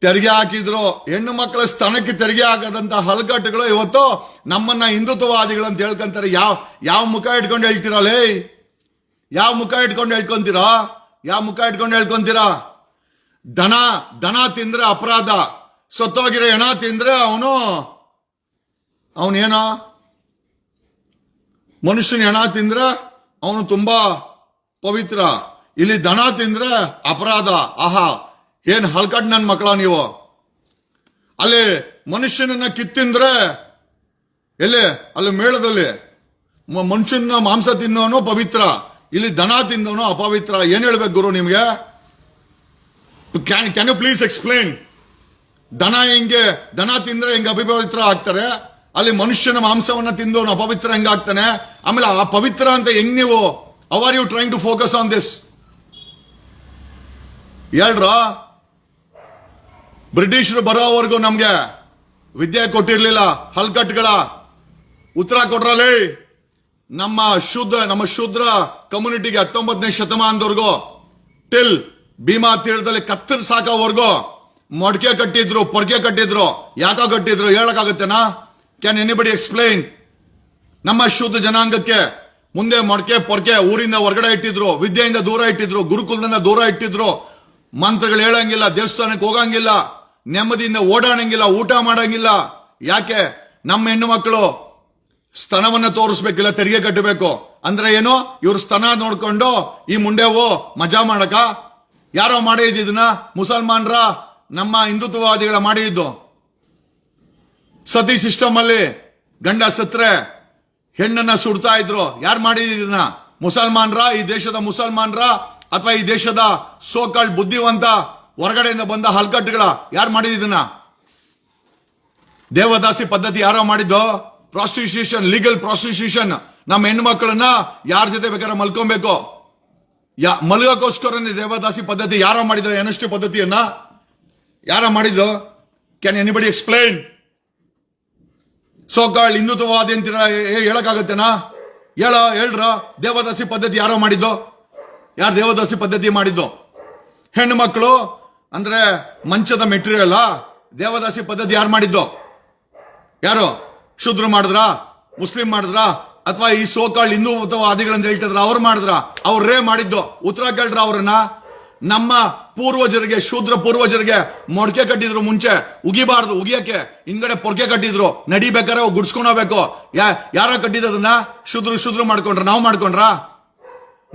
ತೆರಿಗೆ ಹಾಕಿದ್ರು, ಹೆಣ್ಣು ಮಕ್ಕಳ ಸ್ಥಾನಕ್ಕೆ ತೆರಿಗೆ ಹಾಕದಂತ ಹಲಗಟ್ಟುಗಳು ಇವತ್ತು ನಮ್ಮನ್ನ ಹಿಂದುತ್ವವಾದಿಗಳು ಅಂತ ಹೇಳ್ಕೊಂತಾರೆ. ಯಾವ ಯಾವ ಮುಖ ಇಟ್ಕೊಂಡು ಹೇಳ್ತೀರಾ, ಲೇ? ಯಾವ ಮುಖ ಇಟ್ಕೊಂಡು ಹೇಳ್ಕೊಂತೀರಾ? ಯಾವ ಮುಖ ಇಟ್ಕೊಂಡು ಹೇಳ್ಕೊಂತೀರಾ? ದನ ದನ ತಿಂದ್ರೆ ಅಪರಾಧ, ಸತ್ತೋಗಿರೋ ಹೆಣ ತಿಂದ್ರೆ ಅವನು, ಅವನೇನೋ? ಮನುಷ್ಯನ ಹೆಣ ತಿಂದ್ರೆ ಅವನು ತುಂಬಾ ಪವಿತ್ರ. ಇಲ್ಲಿ ದನ ತಿಂದ್ರೆ ಅಪರಾಧ. ಆಹಾ ಏನ್ ಹಲ್ಕಟ್ ನನ್ ಮಕ್ಕಳ ನೀವು? ಅಲ್ಲಿ ಮನುಷ್ಯನನ್ನ ಕಿತ್ತಿಂದ್ರೆ ಎಲ್ಲಿ? ಅಲ್ಲಿ ಮೇಳದಲ್ಲಿ. ಮನುಷ್ಯನ ಮಾಂಸ ತಿನ್ನೋನು ಪವಿತ್ರ. ಇಲ್ಲಿ ದನ ತಿಂದವನು ಅಪವಿತ್ರ. ಏನ್ ಹೇಳ್ಬೇಕು ಗುರು ನಿಮ್ಗೆ? Can can you please explain ದನ ಹೆಂಗೆ ದನ ತಿಂದ್ರೆ ಹೆಂಗೆ ಅಪವಿತ್ರ ಆಗ್ತಾರೆ? ಅಲ್ಲಿ ಮನುಷ್ಯನ ಮಾಂಸವನ್ನ ತಿಂದವನು ಅಪವಿತ್ರ ಹೆಂಗ್ ಆಗ್ತಾನೆ? ಆಮೇಲೆ ಆ ಪವಿತ್ರ ಅಂತ ಹೆಂಗ್ ನೀವು? Are you trying to focus on this ಹೇಳ್ರ? ಬ್ರಿಟಿಷರು ಬರೋವರೆಗೂ ನಮ್ಗೆ ವಿದ್ಯೆ ಕೊಟ್ಟಿರ್ಲಿಲ್ಲ, ಹಲ್ಕಟ್ಗಳ. ಉತ್ತರ ಕೊಟ್ರಲ್ಲಿ ನಮ್ಮ ಶೂದ್ರ ನಮ್ಮ ಶೂದ್ರ ಕಮ್ಯುನಿಟಿಗೆ ಹತ್ತೊಂಬತ್ತನೇ ಶತಮಾನದವರೆಗೂ ಟಿಲ್ ಭೀಮಾ ತೀರದಲ್ಲಿ ಕತ್ತರ್ ಸಾಕೋವರೆಗೂ ಮೊಡಕೆ ಕಟ್ಟಿದ್ರು, ಪೊರ್ಕೆ ಕಟ್ಟಿದ್ರು. ಯಾಕ ಕಟ್ಟಿದ್ರು? ಹೇಳಕ್ಕಾಗತ್ತೇನಾ? ಕ್ಯಾನ್ ಎನಿಬಡಿ ಎಕ್ಸ್ಪ್ಲೈನ್ ನಮ್ಮ ಶುದ್ಧ ಜನಾಂಗಕ್ಕೆ ಮುಂದೆ ಮೊಡಕೆ, ಪೊರ್ಕೆ ಊರಿಂದ ಹೊರಗಡೆ ಇಟ್ಟಿದ್ರು, ವಿದ್ಯೆಯಿಂದ ದೂರ ಇಟ್ಟಿದ್ರು, ಗುರುಕುಲದಿಂದ ದೂರ ಇಟ್ಟಿದ್ರು. ಮಂತ್ರಗಳು ಹೇಳಂಗಿಲ್ಲ, ದೇವಸ್ಥಾನಕ್ಕೆ ಹೋಗಂಗಿಲ್ಲ. ನೆಮ್ಮದಿಯಿಂದ ಓಡಾಡಂಗಿಲ್ಲ, ಊಟ ಮಾಡಂಗಿಲ್ಲ. ಯಾಕೆ? ನಮ್ಮ ಹೆಣ್ಣು ಮಕ್ಕಳು ಸ್ತನವನ್ನ ತೋರಿಸ್ಬೇಕಿಲ್ಲ ತೆರಿಗೆ ಕಟ್ಟಬೇಕು. ಅಂದ್ರೆ ಏನು? ಇವ್ರ ಸ್ತನ ನೋಡ್ಕೊಂಡು, ಈ ಮುಂಡೆವು ಮಜಾ ಮಾಡಕ. ಯಾರೋ ಮಾಡಿದ್ದು ಇದನ್ನ? ಮುಸಲ್ಮಾನ್ರ ನಮ್ಮ ಹಿಂದುತ್ವವಾದಿಗಳ ಮಾಡಿದ್ದು. ಸತಿ ಸಿಸ್ಟಮ್ ಅಲ್ಲಿ ಗಂಡ ಸತ್ರೆ ಹೆಣ್ಣನ್ನ ಸುಡ್ತಾ ಇದ್ರು. ಯಾರು ಮಾಡಿದಿನ ಮುಸಲ್ಮಾನ್ರ? ಈ ದೇಶದ ಮುಸಲ್ಮಾನ್ರ? ಅಥವಾ ಈ ದೇಶದ ಸೋಕಾಳ್ ಬುದ್ಧಿವಂತ ಹೊರಗಡೆಯಿಂದ ಬಂದ ಹಲ್ಕಟ್ಟುಗಳ ಯಾರು ಮಾಡಿದ್ದನ್ನ ದೇವದಾಸಿ ಪದ್ಧತಿ ಯಾರೋ ಮಾಡಿದ್ದು? ಪ್ರಾಸ್ಟಿಟ್ಯೂಷನ್ ಲೀಗಲ್ ಪ್ರಾಸ್ಟಿಟ್ಯೂಷನ್ ನಮ್ಮ ಹೆಣ್ಮಕ್ಳನ್ನ ಯಾರ ಜೊತೆ ಬೇಕಾದ್ರೆ ಮಲ್ಕೊಬೇಕು. ಯಾ, ಮಲಗಕ್ಕೋಸ್ಕರನೇ ದೇವದಾಸಿ ಪದ್ಧತಿ ಯಾರೋ ಮಾಡಿದ್ರು ಎನಷ್ಟು ಪದ್ಧತಿಯನ್ನ ಯಾರ ಮಾಡಿದ್ದು? Can anybody explain so called ಹಿಂದುತ್ವವಾದಿ ಅಂತೀರ ಹೇಳಕ್ಕಾಗತ್ತೇನಾ? ಹೇಳ, ಹೇಳ್ರ. ದೇವದಾಸಿ ಪದ್ಧತಿ ಯಾರೋ ಮಾಡಿದ್ದು? ಯಾರು ದೇವದಾಸಿ ಪದ್ಧತಿ ಮಾಡಿದ್ದು? ಹೆಣ್ಣು ಮಕ್ಕಳು ಅಂದ್ರೆ ಮಂಚದ ಮೆಟೀರಿಯಲ್ ದೇವದಾಸಿ ಪದ್ಧತಿ ಯಾರು ಮಾಡಿದ್ದು? ಯಾರು? ಶೂದ್ರ ಮಾಡಿದ್ರ? ಮುಸ್ಲಿಂ ಮಾಡಿದ್ರ? ಅಥವಾ ಈ ಸೋಕಾಳ್ ಹಿಂದೂವಾದಿಗಳಂತ ಹೇಳ್ತಿದ್ರ, ಅವ್ರು ಮಾಡಿದ್ರ? ಅವ್ರೇ ಮಾಡಿದ್ದು. ಉತ್ತರ ಕೇಳ್ರ ಅವ್ರನ್ನ? ನಮ್ಮ ಪೂರ್ವಜರಿಗೆ, ಶೂದ್ರ ಪೂರ್ವಜರಿಗೆ ಮೊಡಕೆ ಕಟ್ಟಿದ್ರು ಮುಂಚೆ. ಉಗಿಬಾರ್ದು, ಉಗಿಯಕ್ಕೆ. ಹಿಂದ್ಗಡೆ ಪೊರ್ಕೆ ಕಟ್ಟಿದ್ರು. ನಡಿಬೇಕಾರೆ ಗುಡ್ಸ್ಕೊಂಡೋಗ್ಬೇಕು ಯಾ ಯಾರ ಕಟ್ಟಿದ್ದದನ್ನ ಶುದ್ರ, ಶೂದ್ರ ಮಾಡ್ಕೊಂಡ್ರ. ನಾವು ಮಾಡ್ಕೊಂಡ್ರ?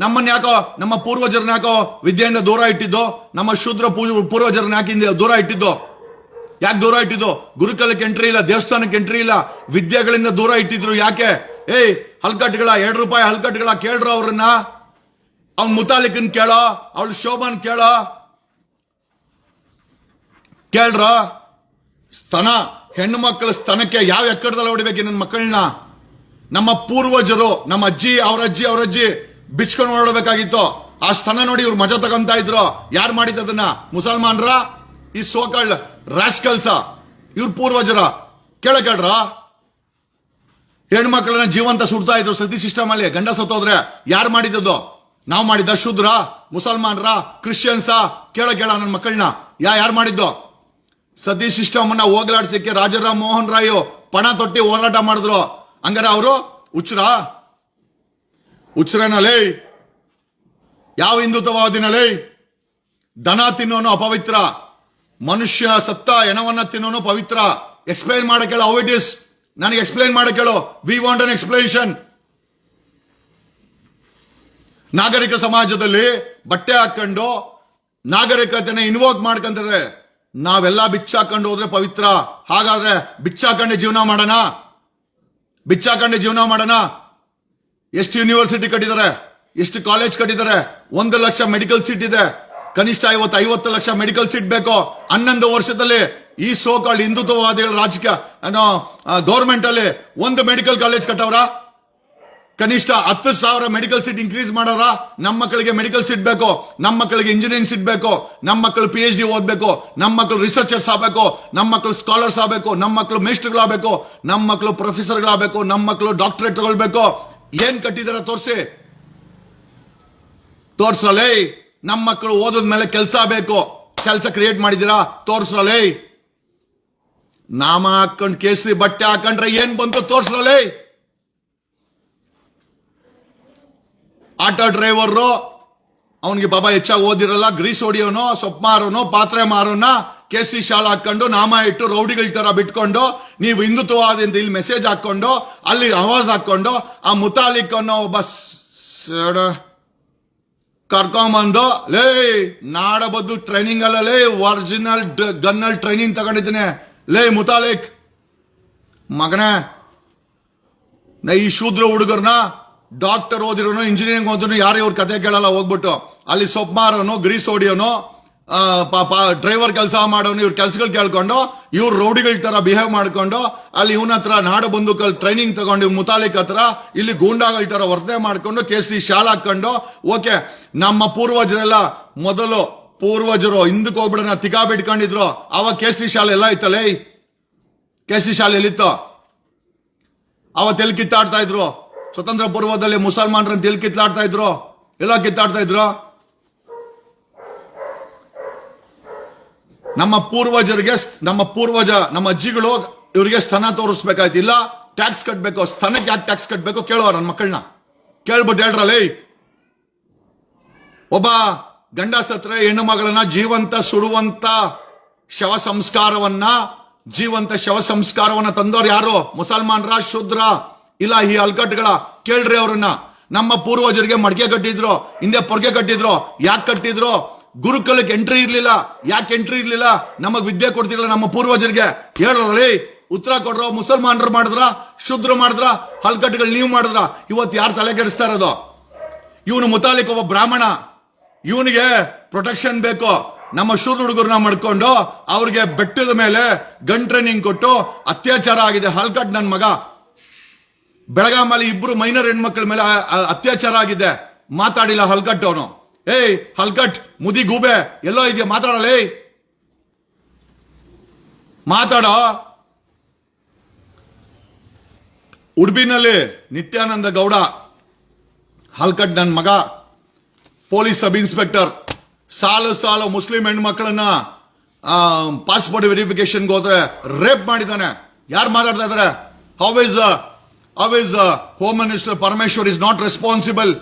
ನಮ್ಮನ್ನ ಯಾಕೋ, ನಮ್ಮ ಪೂರ್ವಜರನ್ನ ಯಾಕೋ ವಿದ್ಯೆಯಿಂದ ದೂರ ಇಟ್ಟಿದ್ದು? ನಮ್ಮ ಶೂದ್ರ ಪೂರ್ವಜರನ್ನ ಯಾಕೆ ಹಿಂದೆ ದೂರ ಇಟ್ಟಿದ್ದು? ಯಾಕೆ ದೂರ ಇಟ್ಟಿದ್ದು? ಗುರುಕಲಕ್ಕೆ ಎಂಟ್ರಿ ಇಲ್ಲ, ದೇವಸ್ಥಾನಕ್ಕೆ ಎಂಟ್ರಿ ಇಲ್ಲ, ವಿದ್ಯೆಗಳಿಂದ ದೂರ ಇಟ್ಟಿದ್ರು ಯಾಕೆ? ಏಯ್ ಹಲ್ಕಟ್ಗಳ ಎರಡು ರೂಪಾಯಿ ಹಲ್ಕಟ್ಗಳ ಕೇಳ್ರ ಅವ್ರನ್ನ. ಅವ್ನ್ ಮುತಾಲಿಕನ್ ಕೇಳೋ, ಅವಳು ಶೋಭನ್ ಕೇಳೋ. ಕೇಳ್ರ? ಸ್ತನ, ಹೆಣ್ಣು ಮಕ್ಕಳ ಸ್ತನಕ್ಕೆ ಯಾವ ಎಕ್ಕಡದಲ್ಲಿ ಹೊಡಿಬೇಕು ನನ್ನ ಮಕ್ಕಳನ್ನ? ನಮ್ಮ ಪೂರ್ವಜರು, ನಮ್ಮ ಅಜ್ಜಿ ಅವ್ರ ಅಜ್ಜಿ ಅವ್ರ ಅಜ್ಜಿ ಬಿಚ್ಕೊಂಡು ಓಡಬೇಕಾಗಿತ್ತು ಆ ಸ್ಥಾನ ನೋಡಿ ಇವ್ರು ಮಜಾ ತಗೊಂತ ಇದ್ರು. ಯಾರು ಮಾಡಿದ್ದದನ್ನ ಮುಸಲ್ಮಾನ್ರ? ಈ ಸೋಕಳ್ ರಾಸ್ಕಲ್ಸ ಇವ್ರ ಪೂರ್ವಜರ. ಕೇಳ ಕೇಳ್ರ? ಹೆಣ್ಮಕ್ಳನ್ನ ಜೀವಂತ ಸುಡ್ತಾ ಇದ್ರು ಸತಿ ಸಿಸ್ಟಮ್ ಅಲ್ಲಿ. ಗಂಡ ಸತ್ತೋದ್ರೆ ಯಾರು ಮಾಡಿದ್ದದು? ನಾವು ಮಾಡಿದ್ದ ಶುದ್ರ, ಮುಸಲ್ಮಾನ್ರ, ಕ್ರಿಶ್ಚಿಯನ್ಸ? ಕೇಳ ಕೇಳ ನನ್ನ ಮಕ್ಕಳನ್ನ ಯಾ ಯಾರು ಮಾಡಿದ್ದು? ಸತಿ ಸಿಸ್ಟಮ್ ಅನ್ನ ಹೋಗ್ಲಾಡ್ಸಕ್ಕೆ ರಾಜರಾಮ್ ಮೋಹನ್ ರಾಯ್ ಪಣ ತೊಟ್ಟಿ ಹೋರಾಟ ಮಾಡಿದ್ರು. ಹಂಗಾರ ಅವರು, ಹುಚ್ಚರ? ಹುಚ್ಚರನಲೇ ಯಾವ ಹಿಂದುತ್ವವಾದಿನಲೇ, ದನ ತಿನ್ನೋನು ಅಪವಿತ್ರ, ಮನುಷ್ಯ ಸತ್ತ ಹೆಣವನ್ನ ತಿನ್ನೋನು ಪವಿತ್ರ. ಎಕ್ಸ್ಪ್ಲೈನ್ ಮಾಡಕ್ಕೆ ಹೇಳು ಹೌ ಇಟ್ ಇಸ್ ನನಗೆ ಎಕ್ಸ್ಪ್ಲೈನ್ ಮಾಡಕ್ಕೆ ಹೇಳು ವಿ ವಾಂಟ್ ಅನ್ ಎಕ್ಸ್ಪ್ಲನೇಷನ್ ನಾಗರಿಕ ಸಮಾಜದಲ್ಲಿ ಬಟ್ಟೆ ಹಾಕೊಂಡು ನಾಗರಿಕತೆನ ಇನ್ವೋಕ್ ಮಾಡ್ಕೊಂತಾರೆ. ನಾವೆಲ್ಲ ಬಿಚ್ಚಾಕೊಂಡು ಹೋದ್ರೆ ಪವಿತ್ರ. ಹಾಗಾದ್ರೆ ಬಿಚ್ಚಾಕಂಡೆ ಜೀವನ ಮಾಡೋಣ. ಬಿಚ್ಚಾಕಂಡೆ ಜೀವನ ಮಾಡೋಣ. ಎಷ್ಟು ಯೂನಿವರ್ಸಿಟಿ ಕಟ್ಟಿದ್ದಾರೆ? ಎಷ್ಟು ಕಾಲೇಜ್ ಕಟ್ಟಿದ್ದಾರೆ? ಒಂದು ಲಕ್ಷ ಮೆಡಿಕಲ್ ಸೀಟ್ ಇದೆ. ಕನಿಷ್ಠ ಐವತ್ತು ಐವತ್ತು ಲಕ್ಷ ಮೆಡಿಕಲ್ ಸೀಟ್ ಬೇಕು. ಹನ್ನೊಂದು ವರ್ಷದಲ್ಲಿ ಈ ಸೋಕಾಲ್ ಹಿಂದುತ್ವವಾದಿಗಳ ರಾಜಕೀಯ ಗೌರ್ಮೆಂಟ್ ಅಲ್ಲಿ ಒಂದು ಮೆಡಿಕಲ್ ಕಾಲೇಜ್ ಕಟ್ಟವ್ರ? ಕನಿಷ್ಠ ಹತ್ತು ಸಾವಿರ ಮೆಡಿಕಲ್ ಸೀಟ್ ಇನ್ಕ್ರೀಸ್ ಮಾಡೋರ ನಮ್ಮ ಮಕ್ಕಳಿಗೆ ಮೆಡಿಕಲ್ ಸೀಟ್ ಬೇಕು. ನಮ್ಮ ಮಕ್ಕಳಿಗೆ ಇಂಜಿನಿಯರಿಂಗ್ ಸೀಟ್ ಬೇಕು. ನಮ್ಮ ಮಕ್ಕಳು ಪಿ ಎಚ್ ಡಿ ಓದಬೇಕು. ನಮ್ಮ ಮಕ್ಕಳು ರಿಸರ್ಚರ್ಸ್ ಆಗಬೇಕು. ನಮ್ಮ ಮಕ್ಕಳು ಸ್ಕಾಲರ್ಸ್ ಆಗಬೇಕು. ನಮ್ಮ ಮಕ್ಕಳು ಮೇಸ್ಟ್ರುಗಳಾಗಬೇಕು ನಮ್ಮ ಮಕ್ಕಳು ಪ್ರೊಫೆಸರ್ಗಳಾಗಬೇಕು ನಮ್ಮ ಮಕ್ಕಳು ಡಾಕ್ಟ್ರೇಟ್ ತಗೊಳ್ಬೇಕು. ಏನ್ ಕಟ್ಟಿದಾರ ತೋರಿಸಿ? ತೋರ್ಸಲೇ ನಮ್ಮ ಮಕ್ಕಳು ಓದದ ಮೇಲೆ ಕೆಲಸ ಬೇಕು. ಕೆಲಸ ಕ್ರಿಯೇಟ್ ಮಾಡಿದೀರಾ ತೋರ್ಸ್ರಲೇ. ನಾಮ ಹಾಕೊಂಡ್ ಕೇಸರಿ ಬಟ್ಟೆ ಹಾಕೊಂಡ್ರೆ ಏನ್ ಬಂತು ತೋರ್ಸ್ರಲೇ. ಆಟೋ ಡ್ರೈವರು ಅವನಿಗೆ ಬಾಬಾ ಹೆಚ್ಚಾಗಿ ಓದಿರಲ್ಲ, ಗ್ರೀಸ್ ಹೊಡಿಯೋನು, ಸೊಪ್ಪು ಮಾರೋನು ಪಾತ್ರೆ ಮಾರೋನ ಕೇಸರಿ ಶಾಲ್ ಹಾಕೊಂಡು ನಾಮ ಇಟ್ಟು ರೌಡಿಗಳ ತರ ಬಿಟ್ಕೊಂಡು ನೀವು ಹಿಂದುತ್ವವಾದಿಂದ ಇಲ್ಲಿ ಮೆಸೇಜ್ ಹಾಕೊಂಡು ಅಲ್ಲಿ ಆವಾಜ್ ಹಾಕೊಂಡು ಆ ಮುತಾಲಿಕ್ ಅನ್ನೋ ಒಬ್ಬ ಸ- ಕರ್ಕೊಂಬಂದು ಲೇ ನಾಡಬದ್ದು ಟ್ರೈನಿಂಗ್ ಅಲ್ಲ ಲೇ ಒರಿಜಿನಲ್ ಗನ್ನಲ್ಲಿ ಟ್ರೈನಿಂಗ್ ತಗೊಂಡಿದ್ದೀನಿ. ಲೇ ಮುತಾಲಿಕ್ ಮಗನೇ ನಾ ಈ ಶೂದ್ರ ಹುಡುಗರನ್ನ ಡಾಕ್ಟರ್ ಓದಿರೋನು ಇಂಜಿನಿಯರಿಂಗ್ ಓದಿರೋನು ಯಾರು ಇವ್ರ ಕತೆ ಕೇಳಲ್ಲ ಹೋಗ್ಬಿಟ್ಟು. ಅಲ್ಲಿ ಸೊಪ್ಪು ಮಾರೋನು ಗ್ರೀಸ್ ಹೊಡಿಯೋನು ಆ, ಪಾಪ ಡ್ರೈವರ್ ಕೆಲಸ ಮಾಡೋನು, ಇವ್ರ ಕೆಲ್ಸಗಳು ಕೇಳ್ಕೊಂಡು, ಇವ್ರು ರೌಡಿಗಳ ತರ ಬಿಹೇವ್ ಮಾಡ್ಕೊಂಡು, ಅಲ್ಲಿ ಇವನ ಹತ್ರ ನಾಡು ಬಂದೂಕಲ್ಲಿ ಟ್ರೈನಿಂಗ್ ತಗೊಂಡು ಮುತಾಲಿಕ್ ಹತ್ರ ಇಲ್ಲಿ ಗೂಂಡಾಗಳ ತರ ವರ್ತನೆ ಮಾಡ್ಕೊಂಡು, ಕೇಸರಿ ಶಾಲ್ ಹಾಕೊಂಡು ಓಕೆ, ನಮ್ಮ ಪೂರ್ವಜರೆಲ್ಲ ಮೊದಲು ಪೂರ್ವಜರು ಹಿಂದಕ್ಕೆ ಹೋಗ್ಬಿಡೋಣ, ತಿಕಾ ಬಿಟ್ಕೊಂಡಿದ್ರು, ಅವಾಗ ಕೇಸರಿ ಶಾಲೆ ಎಲ್ಲ ಇತ್ತಲೇ ಕೇಸರಿ ಶಾಲೆ ಎಲ್ಲಿತ್ತು? ಅವತ್ತೆಲ್ಲಿ ಕಿತ್ತಾಡ್ತಾ ಇದ್ರು? ಸ್ವತಂತ್ರ ಪೂರ್ವದಲ್ಲಿ ಮುಸಲ್ಮಾನರನ್ನ ಎಲ್ಲಿ ಕಿತ್ತಾಡ್ತಾ ಇದ್ರು? ಎಲ್ಲ ಕಿತ್ತಾಡ್ತಾ ಇದ್ರು? ನಮ್ಮ ಪೂರ್ವಜರಿಗೆ ನಮ್ಮ ಪೂರ್ವಜ, ನಮ್ಮ ಅಜ್ಜಿಗಳು ಇವರಿಗೆ ಸ್ತನ ತೋರಿಸ್ಬೇಕಾಯ್ತು. ಇಲ್ಲ ಟ್ಯಾಕ್ಸ್ ಕಟ್ಬೇಕು. ಸ್ತನಕ್ಕೆ ಯಾಕೆ ಟ್ಯಾಕ್ಸ್ ಕಟ್ಬೇಕು ಕೇಳುವ ನನ್ನ ಮಕ್ಕಳನ್ನ ಕೇಳ್ಬಿಟ್ಟು ಹೇಳ್ರಲ್ಲಿ. ಒಬ್ಬ ಗಂಡ ಸತ್ರೆ ಹೆಣ್ಣು ಮಗಳನ್ನ ಜೀವಂತ, ಸುಡುವಂತ ಶವ ಸಂಸ್ಕಾರವನ್ನ, ಜೀವಂತ ಶವ ಸಂಸ್ಕಾರವನ್ನ ತಂದವ್ರು ಯಾರು? ಮುಸಲ್ಮಾನರ, ಶೂದ್ರ ಇಲ್ಲ ಈ ಅಲ್ಕಟ್ಗಳ. ಕೇಳ್ರಿ ಅವ್ರನ್ನ. ನಮ್ಮ ಪೂರ್ವಜರಿಗೆ ಮಡಿಕೆ ಕಟ್ಟಿದ್ರು, ಹಿಂದೆ ಪೊರ್ಗೆ ಕಟ್ಟಿದ್ರು. ಯಾಕೆ ಕಟ್ಟಿದ್ರು? ಗುರುಕುಲಕ್ಕೆ ಎಂಟ್ರಿ ಇರಲಿಲ್ಲ. ಯಾಕೆ ಎಂಟ್ರಿ ಇರಲಿಲ್ಲ? ನಮಗೆ ವಿದ್ಯೆ ಕೊಡ್ತಿರಲಿಲ್ಲ ನಮ್ಮ ಪೂರ್ವಜರಿಗೆ. ಹೇಳಲಿ ಉತ್ತರ ಕೊಡ್ರ, ಮುಸಲ್ಮಾನರು ಮಾಡಿದ್ರ? ಶುದ್ರ ಮಾಡಿದ್ರ? ಹಲ್ಕಟ್ಟುಗಳು ನೀವು ಮಾಡಿದ್ರ? ಇವತ್ತು ಯಾರು ತಲೆ ಕೆಡಿಸ್ತಾ ಇರೋದು? ಇವನು ಮುತಾಲಿಕ್ ಒಬ್ಬ ಬ್ರಾಹ್ಮಣ. ಇವನಿಗೆ ಪ್ರೊಟೆಕ್ಷನ್ ಬೇಕು. ನಮ್ಮ ಶೂರ್ ಹುಡುಗರನ್ನ ಮಾಡ್ಕೊಂಡು ಅವ್ರಿಗೆ ಬೆಟ್ಟದ ಮೇಲೆ ಗನ್ ಟ್ರೈನಿಂಗ್ ಕೊಟ್ಟು ಅತ್ಯಾಚಾರ ಆಗಿದೆ. ಹಲ್ಕಟ್ ನನ್ನ ಮಗ. ಬೆಳಗಾಮಲ್ಲಿ ಇಬ್ರು ಮೈನರ್ ಹೆಣ್ಮಕ್ಳ ಮೇಲೆ ಅತ್ಯಾಚಾರ ಆಗಿದೆ. ಮಾತಾಡಿಲ್ಲ ಹಲ್ಕಟ್ ಅವನು ಏಯ್, ಹಲ್ಗಟ್, ಮುದಿ ಗೂಬೆ, ಎಲ್ಲೋ ಇದೆಯಾ, ಮಾತಾಡಲ್ಲ, ಏಯ್. ಮಾತಾಡೋ. ಉಡುಪಿನಲ್ಲಿ ನಿತ್ಯಾನಂದ ಗೌಡ, ಹಲ್ಕಟ್ ನನ್ನ ಮಗ, ಪೊಲೀಸ್ ಸಬ್ ಇನ್ಸ್ಪೆಕ್ಟರ್. ಸಾಲು ಸಾಲು ಮುಸ್ಲಿಂ ಹೆಣ್ಮಕ್ಳನ್ನ ಪಾಸ್ಪೋರ್ಟ್ ವೆರಿಫಿಕೇಶನ್ಗೆ ಹೋದ್ರೆ ರೇಪ್ ಮಾಡಿದ್ದಾನೆ. ಯಾರು ಮಾತಾಡ್ತಾ ಇದಾರೆ? How is how is home minister Parameshwar is not responsible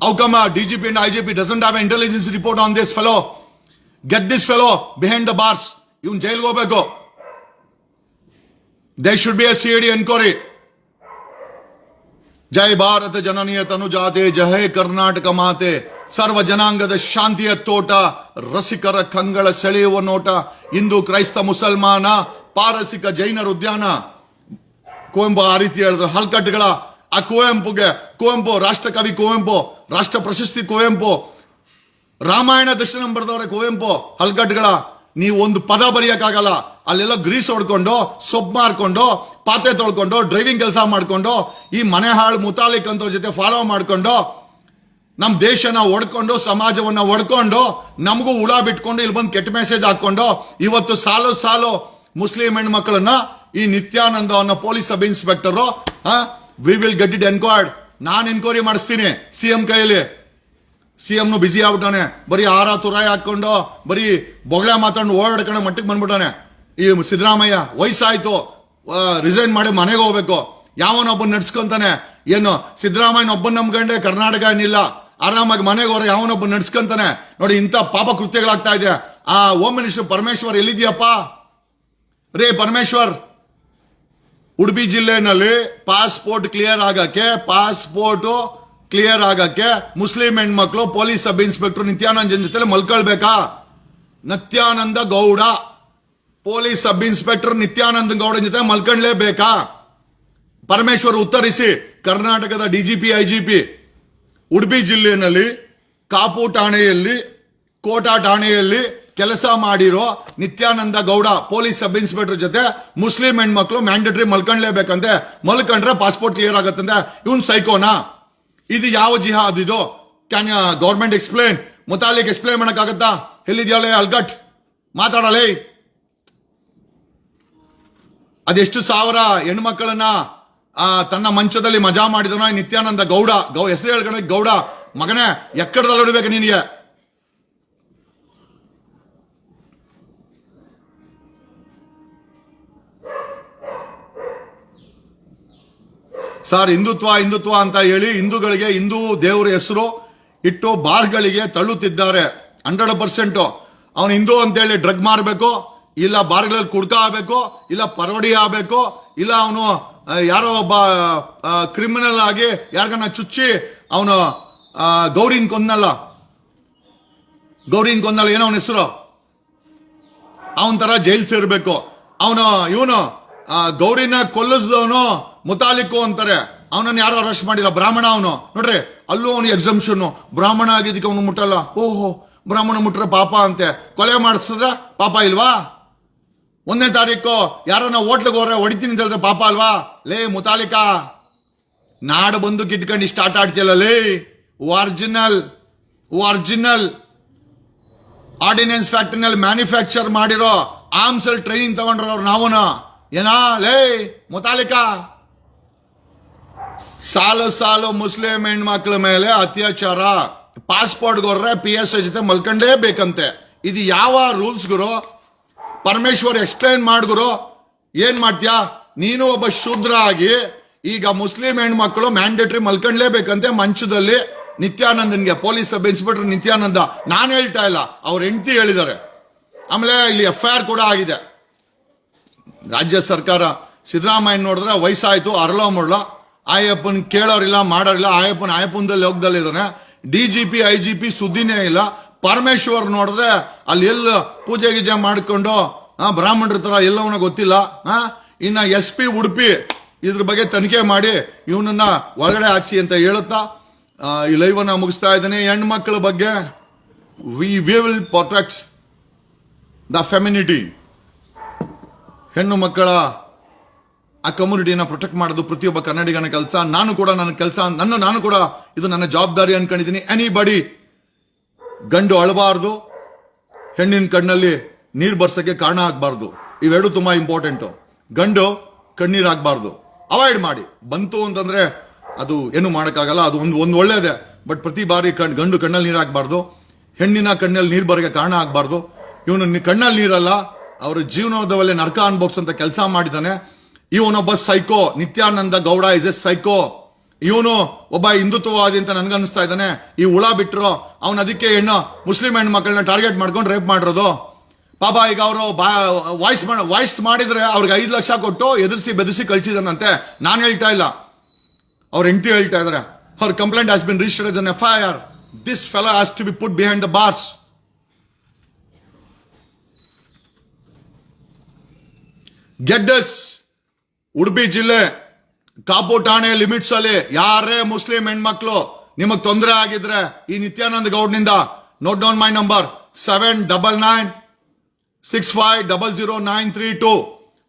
how come DGP and IGP doesn't have intelligence report on this fellow get this fellow behind the bars ಇವನ್ ಜೈಲ್ಗೆ ಹೋಗ್ಬೇಕು they should be a C D enquiry ಜೈ ಭಾರತ ಜನನೀಯ ತನುಜಾತೆ ಜಯ ಕರ್ನಾಟಕ ಮಾತೆ ಸರ್ವ ಜನಾಂಗದ ಶಾಂತಿಯ ತೋಟ ರಸಿಕರ ಕಂಗಳ ಸೆಳೆಯುವ ನೋಟ ಹಿಂದೂ ಕ್ರೈಸ್ತ ಮುಸಲ್ಮಾನ ಪಾರಸಿಕ ಜೈನರ ಉದ್ಯಾನ ಕುವೆಂಬ ಆ ರೀತಿ ಹೇಳಿದ್ರು ಹಲ್ಕಟ್ಟುಗಳ ಆ ಕುವೆಂಪುಗೆ, ಕುವೆಂಪು, ರಾಷ್ಟ್ರಕವಿ ಕುವೆಂಪು, ರಾಷ್ಟ್ರ ಪ್ರಶಸ್ತಿ ಕುವೆಂಪು, ರಾಮಾಯಣ ದರ್ಶನ ಬರೆದವ್ರೆ ಕುವೆಂಪು, ಹಲ್ಗಡ್ಗಳ, ನೀವು ಒಂದು ಪದ ಬರೆಯಕ್ಕಾಗಲ್ಲ. ಅಲ್ಲೆಲ್ಲ ಗ್ರೀಸ್ ಹೊಡ್ಕೊಂಡು ಸೊಪ್ಪು ಮಾರ್ಕೊಂಡು ಪಾತ್ರೆ ತೊಳ್ಕೊಂಡು, ಡ್ರೈವಿಂಗ್ ಕೆಲಸ ಮಾಡ್ಕೊಂಡು, ಈ ಮನೆ ಹಾಳು ಮುತಾಲಿಕ್ ಅಂತವ್ರ ಜೊತೆ ಫಾಲೋ ಮಾಡ್ಕೊಂಡು ನಮ್ಮ ದೇಶನ ಒಡ್ಕೊಂಡು, ಸಮಾಜವನ್ನ ಒಡ್ಕೊಂಡು, ನಮಗೂ ಹುಳ ಬಿಟ್ಕೊಂಡು ಇಲ್ಲಿ ಬಂದು ಕೆಟ್ಟ ಮೆಸೇಜ್ ಹಾಕೊಂಡು ಇವತ್ತು ಸಾಲು ಸಾಲು ಮುಸ್ಲಿಂ ಹೆಣ್ಮಕ್ಳನ್ನ ಈ ನಿತ್ಯಾನಂದ ಅನ್ನೋ police sub inspector we will get it enquired ನಾನು ಎನ್ಕ್ವೈರಿ ಮಾಡಿಸ್ತೀನಿ ಸಿ ಎಂ ಕೈಯಲ್ಲಿ. ಸಿಎಂ ಎಂನು ಬಿಸಿ ಆಗ್ಬಿಟ್ಟಾನೆ. ಬರೀ ಆರ ತುರಾಯಿ ಹಾಕೊಂಡು, ಬರೀ ಬೊಗಳೆ ಮಾತಾಡ್ಕೊಂಡು ಓಡಾಡ್ಕೊಂಡು ಮಟ್ಟಿಗೆ ಬಂದ್ಬಿಟ್ಟಾನೆ. ಈ ಸಿದ್ದರಾಮಯ್ಯ, ವಯಸ್ಸಾಯ್ತು. ರಿಸೈನ್ ಮಾಡಿ ಮನೆಗೆ ಹೋಗ್ಬೇಕು. ಯಾವನೊಬ್ಬನ ನಡ್ಸ್ಕೊಂತಾನೆ. ಏನು ಸಿದ್ದರಾಮಯ್ಯನೊಬ್ಬನ ನಂಬ್ಕೊಂಡೆ, ಕರ್ನಾಟಕ ಏನಿಲ್ಲ. ಆರಾಮಾಗಿ ಮನೆಗೆ ಹೋರ ಯಾವನೊಬ್ಬ ನಡ್ಸ್ಕೊಂತಾನೆ. ನೋಡಿ, ಇಂಥ ಪಾಪ ಕೃತ್ಯಗಳಾಗ್ತಾ ಇದೆ. ಆ ಹೋಮ್ ಮಿನಿಸ್ಟರ್ ಪರಮೇಶ್ವರ್ ಎಲ್ಲಿದ್ಯಪ್ಪ ರೇ, ಪರಮೇಶ್ವರ್. ಉಡುಪಿ ಜಿಲ್ಲೆನಲ್ಲಿ ಪಾಸ್ಪೋರ್ಟ್ ಕ್ಲಿಯರ್ ಆಗಕ್ಕೆ, ಪಾಸ್ಪೋರ್ಟ್ ಕ್ಲಿಯರ್ ಆಗಕ್ಕೆ ಮುಸ್ಲಿಂ ಹೆಣ್ಮಕ್ಳು, ಪೊಲೀಸ್ ಸಬ್ ಇನ್ಸ್ಪೆಕ್ಟರ್ ನಿತ್ಯಾನಂದನ್ ಜೊತೆ ಮಲ್ಕೊಳ್ಬೇಕಾ? Nithyananda Gowda, police sub inspector Nithyananda Gowda ಜೊತೆ ಮಲ್ಕೊಳ್ಳೇಬೇಕಾ ಪರಮೇಶ್ವರ್ ಉತ್ತರಿಸಿ, ಕರ್ನಾಟಕದ ಡಿಜಿಪಿ, ಐಜಿಪಿ. ಉಡುಪಿ ಜಿಲ್ಲೆಯಲ್ಲಿ ಕಾಪು ಠಾಣೆಯಲ್ಲಿ, ಕೋಟಾ ಠಾಣೆಯಲ್ಲಿ ಕೆಲಸ ಮಾಡಿರೋ Nithyananda Gowda police sub inspector ಜೊತೆ ಮುಸ್ಲಿಂ ಹೆಣ್ಮಕ್ಳು ಮ್ಯಾಂಡೇಟರಿ ಮಲ್ಕೊಂಡ್ಲೇಬೇಕಂತೆ, ಮಲ್ಕೊಂಡ್ರೆ ಪಾಸ್ಪೋರ್ಟ್ ಕ್ಲಿಯರ್ ಆಗತ್ತಂತೆ. ಇವನ್ ಸೈಕೋನಾ? ಇದು ಯಾವ ಜಿಹಾದ್ ಅದಿದು can government explain Muthalik explain ಮಾಡಕ್ಕಾಗತ್ತಾ? ಎಲ್ಲಿದ್ಯಾಳೆ ಅಲ್ಗಟ್? ಮಾತಾಡಲೇ. ಅದೆಷ್ಟು ಸಾವಿರ ಹೆಣ್ಮಕ್ಕಳನ್ನ ತನ್ನ ಮಂಚದಲ್ಲಿ ಮಜಾ ಮಾಡಿದನ ನಿತ್ಯಾನಂದ ಗೌಡ? ಗೌ, ಹೆಸರು ಹೇಳ್ಕೊಂಡ ಗೌಡ. ಮಗನೇ ಎಕ್ಕಡದಲ್ಲಿ ಹೊಡಿಬೇಕು ನಿನಗೆ. ಸರ್ ಹಿಂದುತ್ವ ಹಿಂದುತ್ವ ಅಂತ ಹೇಳಿ ಹಿಂದೂಗಳಿಗೆ ಹಿಂದೂ ದೇವರ ಹೆಸರು ಇಟ್ಟು ಬಾರ್ಗಳಿಗೆ ತಳ್ಳುತ್ತಿದ್ದಾರೆ. Hundred percent. ಅವನು ಹಿಂದೂ ಅಂತೇಳಿ ಡ್ರಗ್ ಮಾರಬೇಕು, ಇಲ್ಲ ಬಾರ್ಗಳಲ್ಲಿ ಕುಡ್ಕ ಆಗಬೇಕು ಇಲ್ಲ ಪರೋಡಿ ಆಗಬೇಕು ಇಲ್ಲ ಅವನು ಯಾರೋ ಒಬ್ಬ ಕ್ರಿಮಿನಲ್ ಆಗಿ ಯಾರಿಗನ್ನ ಚುಚ್ಚಿ ಅವನು ಗೌರಿನ್ ಕೊಂದಲ್ಲ ಗೌರಿನ್ ಕೊಂದಲ್ಲ ಏನೋ ಅವನ ಹೆಸರು? ಅವನ ತರ ಜೈಲ್ ಸೇರಬೇಕು. ಅವನು, ಇವನು ಗೌರಿನ ಕೊಲ್ಲಿಸಿದವನು ಮುತಾಲಿಕ್ಕು ಅಂತಾರೆ. ಅವನನ್ನು ಯಾರು ಅರೆಸ್ಟ್ ಮಾಡಿಲ್ಲ? ಬ್ರಾಹ್ಮಣ ಅವನು. ನೋಡ್ರಿ, ಅಲ್ಲೂ ಅವನು ಎಕ್ಸಮ್ಷನ್ ಬ್ರಾಹ್ಮಣ ಆಗಿದ್ದಕ್ಕೆ ಅವನು ಮುಟ್ಟಲ್ಲ ಓಹೋ, ಬ್ರಾಹ್ಮಣ ಮುಟ್ರೆ ಪಾಪ ಅಂತೆ. ಕೊಲೆ ಮಾಡಿಸಿದ್ರೆ ಪಾಪ ಇಲ್ವಾ? ಒಂದನೇ ತಾರೀಕು, ಯಾರನ್ನ ಹೋಟ್ಲಿಗೆ ಹೋದ್ರೆ ಹೊಡಿತೀನಿ ಅಂತ ಹೇಳಿದ್ರೆ ಪಾಪ ಅಲ್ವಾ? ಲೇ, ಮುತಾಲಿಕಾ. ನಾಡು ಬಂದು ಕಿಟ್ಕೊಂಡು ಇಷ್ಟ ಆಟ ಆಡ್ತಿಯಲ್ಲ, ಲೇ. ಒರಿಜಿನಲ್ ಒರಿಜಿನಲ್ ಆರ್ಡಿನೆನ್ಸ್ ಫ್ಯಾಕ್ಟ್ರಿನಲ್ಲಿ ಮ್ಯಾನುಫ್ಯಾಕ್ಚರ್ ಮಾಡಿರೋ ಆರ್ಮ್ಸ್ ಟ್ರೈನಿಂಗ್ ಟ್ರೈನಿಂಗ್ ತಗೊಂಡ್ರವ್ರು ನಾವುನ. ಏನಾ? ಲೇ, ಮುತಾಲಿಕಾ. ಸಾಲು ಸಾಲು ಮುಸ್ಲಿಂ ಹೆಣ್ಮಕ್ಳ ಮೇಲೆ ಅತ್ಯಾಚಾರ. ಪಾಸ್ಪೋರ್ಟ್ ಗೊರ್ರೆ ಪಿ ಎಸ್ ಐ ಜೊತೆ ಮಲ್ಕೊಂಡೇಬೇಕಂತೆ ಇದು ಯಾವ ರೂಲ್ಸ್ ಗುರು? ಪರಮೇಶ್ವರ್ ಎಕ್ಸ್ಪ್ಲೈನ್ ಮಾಡ್ಗುರು ಏನ್ ಮಾಡ್ತೀಯಾ? ನೀನು ಒಬ್ಬ ಶೂದ್ರ ಆಗಿ ಈಗ ಮುಸ್ಲಿಂ ಹೆಣ್ಮಕ್ಳು ಮ್ಯಾಂಡೇಟರಿ ಮಲ್ಕೊಂಡ್ಲೇಬೇಕಂತೆ ಮಂಚದಲ್ಲಿ. ನಿತ್ಯಾನಂದನ್ಗೆ ಪೊಲೀಸ್ ಸಬ್ ಇನ್ಸ್ಪೆಕ್ಟರ್ ನಿತ್ಯಾನಂದ. ನಾನು ಹೇಳ್ತಾ ಇಲ್ಲ, ಅವ್ರ ಹೆಂಡತಿ ಹೇಳಿದ್ದಾರೆ ಆಮೇಲೆ ಇಲ್ಲಿ ಎಫ್ ಐ ಆರ್ ಕೂಡ ಆಗಿದೆ. ರಾಜ್ಯ ಸರ್ಕಾರ ಸಿದ್ದರಾಮಯ್ಯ ನೋಡಿದ್ರೆ ವಯಸ್ಸಾಯ್ತು ಅರಳೋ ಮುಳ್ಳ ಆಯಪ್ಪನ್ ಕೇಳೋರಿಲ್ಲ, ಮಾಡೋರಿಲ್ಲ. ಆಯಪ್ಪನ್ ಆಯಪ್ಪನದಲ್ಲಿ ಹೋಗ್ದಲ್ಲಿ ಇದ್ದಾನೆ. D G P I G P ಸುದ್ದಿನೇ ಇಲ್ಲ. ಪರಮೇಶ್ವರ್ ನೋಡಿದ್ರೆ ಅಲ್ಲಿ ಎಲ್ಲ ಪೂಜೆ ಗೀಜೆ ಮಾಡಿಕೊಂಡು ಬ್ರಾಹ್ಮಣರ ತರ ಎಲ್ಲವನ್ನ ಗೊತ್ತಿಲ್ಲ. ಇನ್ನು ಎಸ್ ಪಿ ಉಡುಪಿ ಇದ್ರ ಬಗ್ಗೆ ತನಿಖೆ ಮಾಡಿ ಇವನನ್ನ ಒಳಗಡೆ ಹಾಕ್ಸಿ ಅಂತ ಹೇಳುತ್ತಾ ಈ ಲೈವ್ ಅನ್ನ ಮುಗಿಸ್ತಾ ಇದ್ದೀನಿ. ಹೆಣ್ಮಕ್ಳ ಬಗ್ಗೆ we will protect the femininity ಹೆಣ್ಣು ಮಕ್ಕಳ ಆ ಕಮ್ಯುನಿಟಿನ ಪ್ರೊಟೆಕ್ಟ್ ಮಾಡೋದು, ಪ್ರತಿಯೊಬ್ಬ ಕನ್ನಡಿಗನ ಕೆಲಸ, ನಾನು ಕೂಡ ನನ್ನ ಕೆಲಸ, ನನ್ನ, ನಾನು ಕೂಡ ಇದು ನನ್ನ ಜವಾಬ್ದಾರಿ ಅನ್ಕೊಂಡಿದ್ದೀನಿ ಎನಿ ಬಡಿ ಗಂಡು ಅಳಬಾರ್ದು, ಹೆಣ್ಣಿನ ಕಣ್ಣಲ್ಲಿ ನೀರು ಬರ್ಸಕ್ಕೆ ಕಾರಣ ಆಗಬಾರ್ದು. ಇವೆರಡು ತುಂಬಾ ಇಂಪಾರ್ಟೆಂಟ್ ಗಂಡು ಕಣ್ಣೀರು ಆಗಬಾರ್ದು ಅವಾಯ್ಡ್ ಮಾಡಿ. ಬಂತು ಅಂತಂದ್ರೆ ಅದು ಏನು ಮಾಡೋಕ್ಕಾಗಲ್ಲ, ಅದು ಒಂದು ಒಂದು ಒಳ್ಳೇದೆ. ಬಟ್ ಪ್ರತಿ ಬಾರಿ ಕಣ್, ಗಂಡು ಕಣ್ಣಲ್ಲಿ ನೀರು ಆಗಬಾರ್ದು ಹೆಣ್ಣಿನ ಕಣ್ಣಲ್ಲಿ ನೀರು ಬರೋಕ್ಕೆ ಕಾರಣ ಆಗಬಾರ್ದು. ಇವನು ಕಣ್ಣಲ್ಲಿ ನೀರಲ್ಲ, ಅವರ ಜೀವನೋದವಲ್ಲೇ ನರಕ ಅನ್ಭೋಗ್ಸಂತ ಕೆಲಸ ಮಾಡಿದ್ದಾನೆ. ಇವನೊಬ್ಬ psycho, Nithyananda Gowda is a psycho ಇವನು ಒಬ್ಬ ಹಿಂದುತ್ವವಾದಿ ಅಂತ ನನ್ಗನ್ನಿಸ್ತಾ ಇದ್ದಾನೆ. ಈ ಹುಳ ಬಿಟ್ಟರು ಅವನ್ ಅದಕ್ಕೆ ಹೆಣ್ಣು, ಮುಸ್ಲಿಂ ಹೆಣ್ಣು ಮಕ್ಕಳನ್ನ ಟಾರ್ಗೆಟ್ ಮಾಡ್ಕೊಂಡು ರೇಪ್ ಮಾಡಿರೋದು. ಪಾಪ ಈಗ ಅವರು ವಾಯ್ಸ್ ವಾಯ್ಸ್ ಮಾಡಿದ್ರೆ ಅವ್ರಿಗೆ ಐದು ಲಕ್ಷ ಕೊಟ್ಟು ಎದುರಿಸಿ ಬೆದರಿಸಿ ಕಳ್ಸಿದಾನಂತೆ. ನಾನು ಹೇಳ್ತಾ ಇಲ್ಲ. ಅವ್ರ ಹೆಂಡತಿ ಹೇಳ್ತಾ ಇದಾರೆ. ಅವ್ರ complaint has been registered an F I R this fellow has to be put behind the bars ಗೆಡ್ಡಸ್ Udupi ಜಿಲ್ಲೆ ಕಾಪು ಠಾಣೆ ಲಿಮಿಟ್ಸ್ ಅಲ್ಲಿ ಯಾರೇ ಮುಸ್ಲಿಂ ಹೆಣ್ಮಕ್ಳು ನಿಮಗ್ ತೊಂದರೆ ಆಗಿದ್ರೆ ಈ Nithyananda ಗೌಡ್ನಿಂದ note down my number seven double nine six five double zero nine three two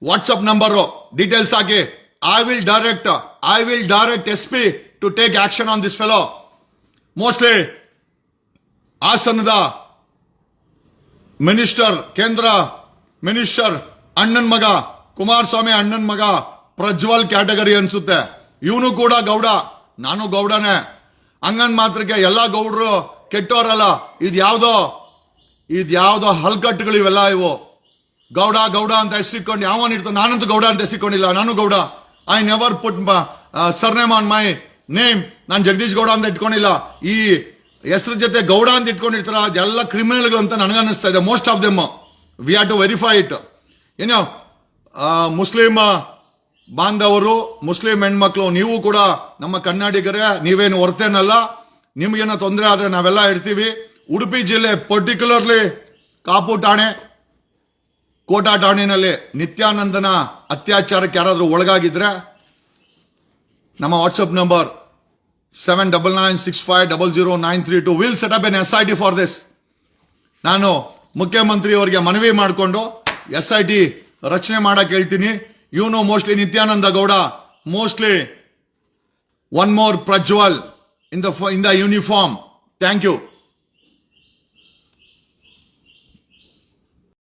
WhatsApp number details hockey I will direct I will direct S P to take action on this fellow mostly ಹಾಸನದ minister ಕೇಂದ್ರ minister ಅಣ್ಣನ್ ಮಗ, ಕುಮಾರಸ್ವಾಮಿ ಅಣ್ಣನ್ ಮಗ Prajwal category ಅನ್ಸುತ್ತೆ. ಇವನು ಕೂಡ ಗೌಡ. ನಾನು ಗೌಡನೇ. ಹಂಗಂದ್ ಮಾತ್ರಕ್ಕೆ ಎಲ್ಲಾ ಗೌಡ್ರು ಕೆಟ್ಟೋರಲ್ಲ. ಇದು ಯಾವುದೋ ಹಲ್ಕಟ್ಟುಗಳು ಇವೆಲ್ಲ ಇವು. ಗೌಡ ಗೌಡ ಅಂತ ಹೆಸರಿಕೊಂಡು ಯಾವನ್ ಇರ್ತಾನೆ ನಾನಂತೂ ಗೌಡ ಅಂತ ಹೆಸರಿಕೊಂಡಿಲ್ಲ ನಾನು Gowda. I never put surname on my name ನಾನು ಜಗದೀಶ್ ಗೌಡ ಅಂತ ಇಟ್ಕೊಂಡಿಲ್ಲ. ಈ ಹೆಸರು ಜೊತೆ ಗೌಡ ಅಂತ ಇಟ್ಕೊಂಡಿರ್ತಾರ ಅದೆಲ್ಲ ಕ್ರಿಮಿನಲ್ಗಳು ಅಂತ ನನಗನ್ನಿಸ್ತಾ ಇದೆ most of them we have to verify it ಏನೋ ಆ, ಮುಸ್ಲಿಂ ಬಾಂಧವರು, ಮುಸ್ಲಿಂ ಹೆಣ್ಮಕ್ಳು, ನೀವು ಕೂಡ ನಮ್ಮ ಕನ್ನಡಿಗರೇ, ನೀವೇನು ಹೊರತೇನಲ್ಲ? ನಿಮಗೇನೋ ತೊಂದರೆ ಆದ್ರೆ ನಾವೆಲ್ಲ ಇರ್ತೀವಿ. ಉಡುಪಿ ಜಿಲ್ಲೆ ಪರ್ಟಿಕ್ಯುಲರ್ಲಿ ಕಾಪು ಠಾಣೆ, ಕೋಟಾ ಠಾಣೆನಲ್ಲಿ ನಿತ್ಯಾನಂದನ ಅತ್ಯಾಚಾರಕ್ಕೆ ಯಾರಾದರೂ ಒಳಗಾಗಿದ್ರೆ ನಮ್ಮ WhatsApp number seven double nine six five double zero nine three two will set up an S I T for this ನಾನು ಮುಖ್ಯಮಂತ್ರಿಯವರಿಗೆ ಮನವಿ ಮಾಡಿಕೊಂಡು ಎಸ್ ಐ ಟಿ ರಚನೆ ಮಾಡಕ್ಕೆ ಹೇಳ್ತೀನಿ. You know mostly Nityananda Gowda, mostly one more Prajwal in the, in the uniform. Thank you.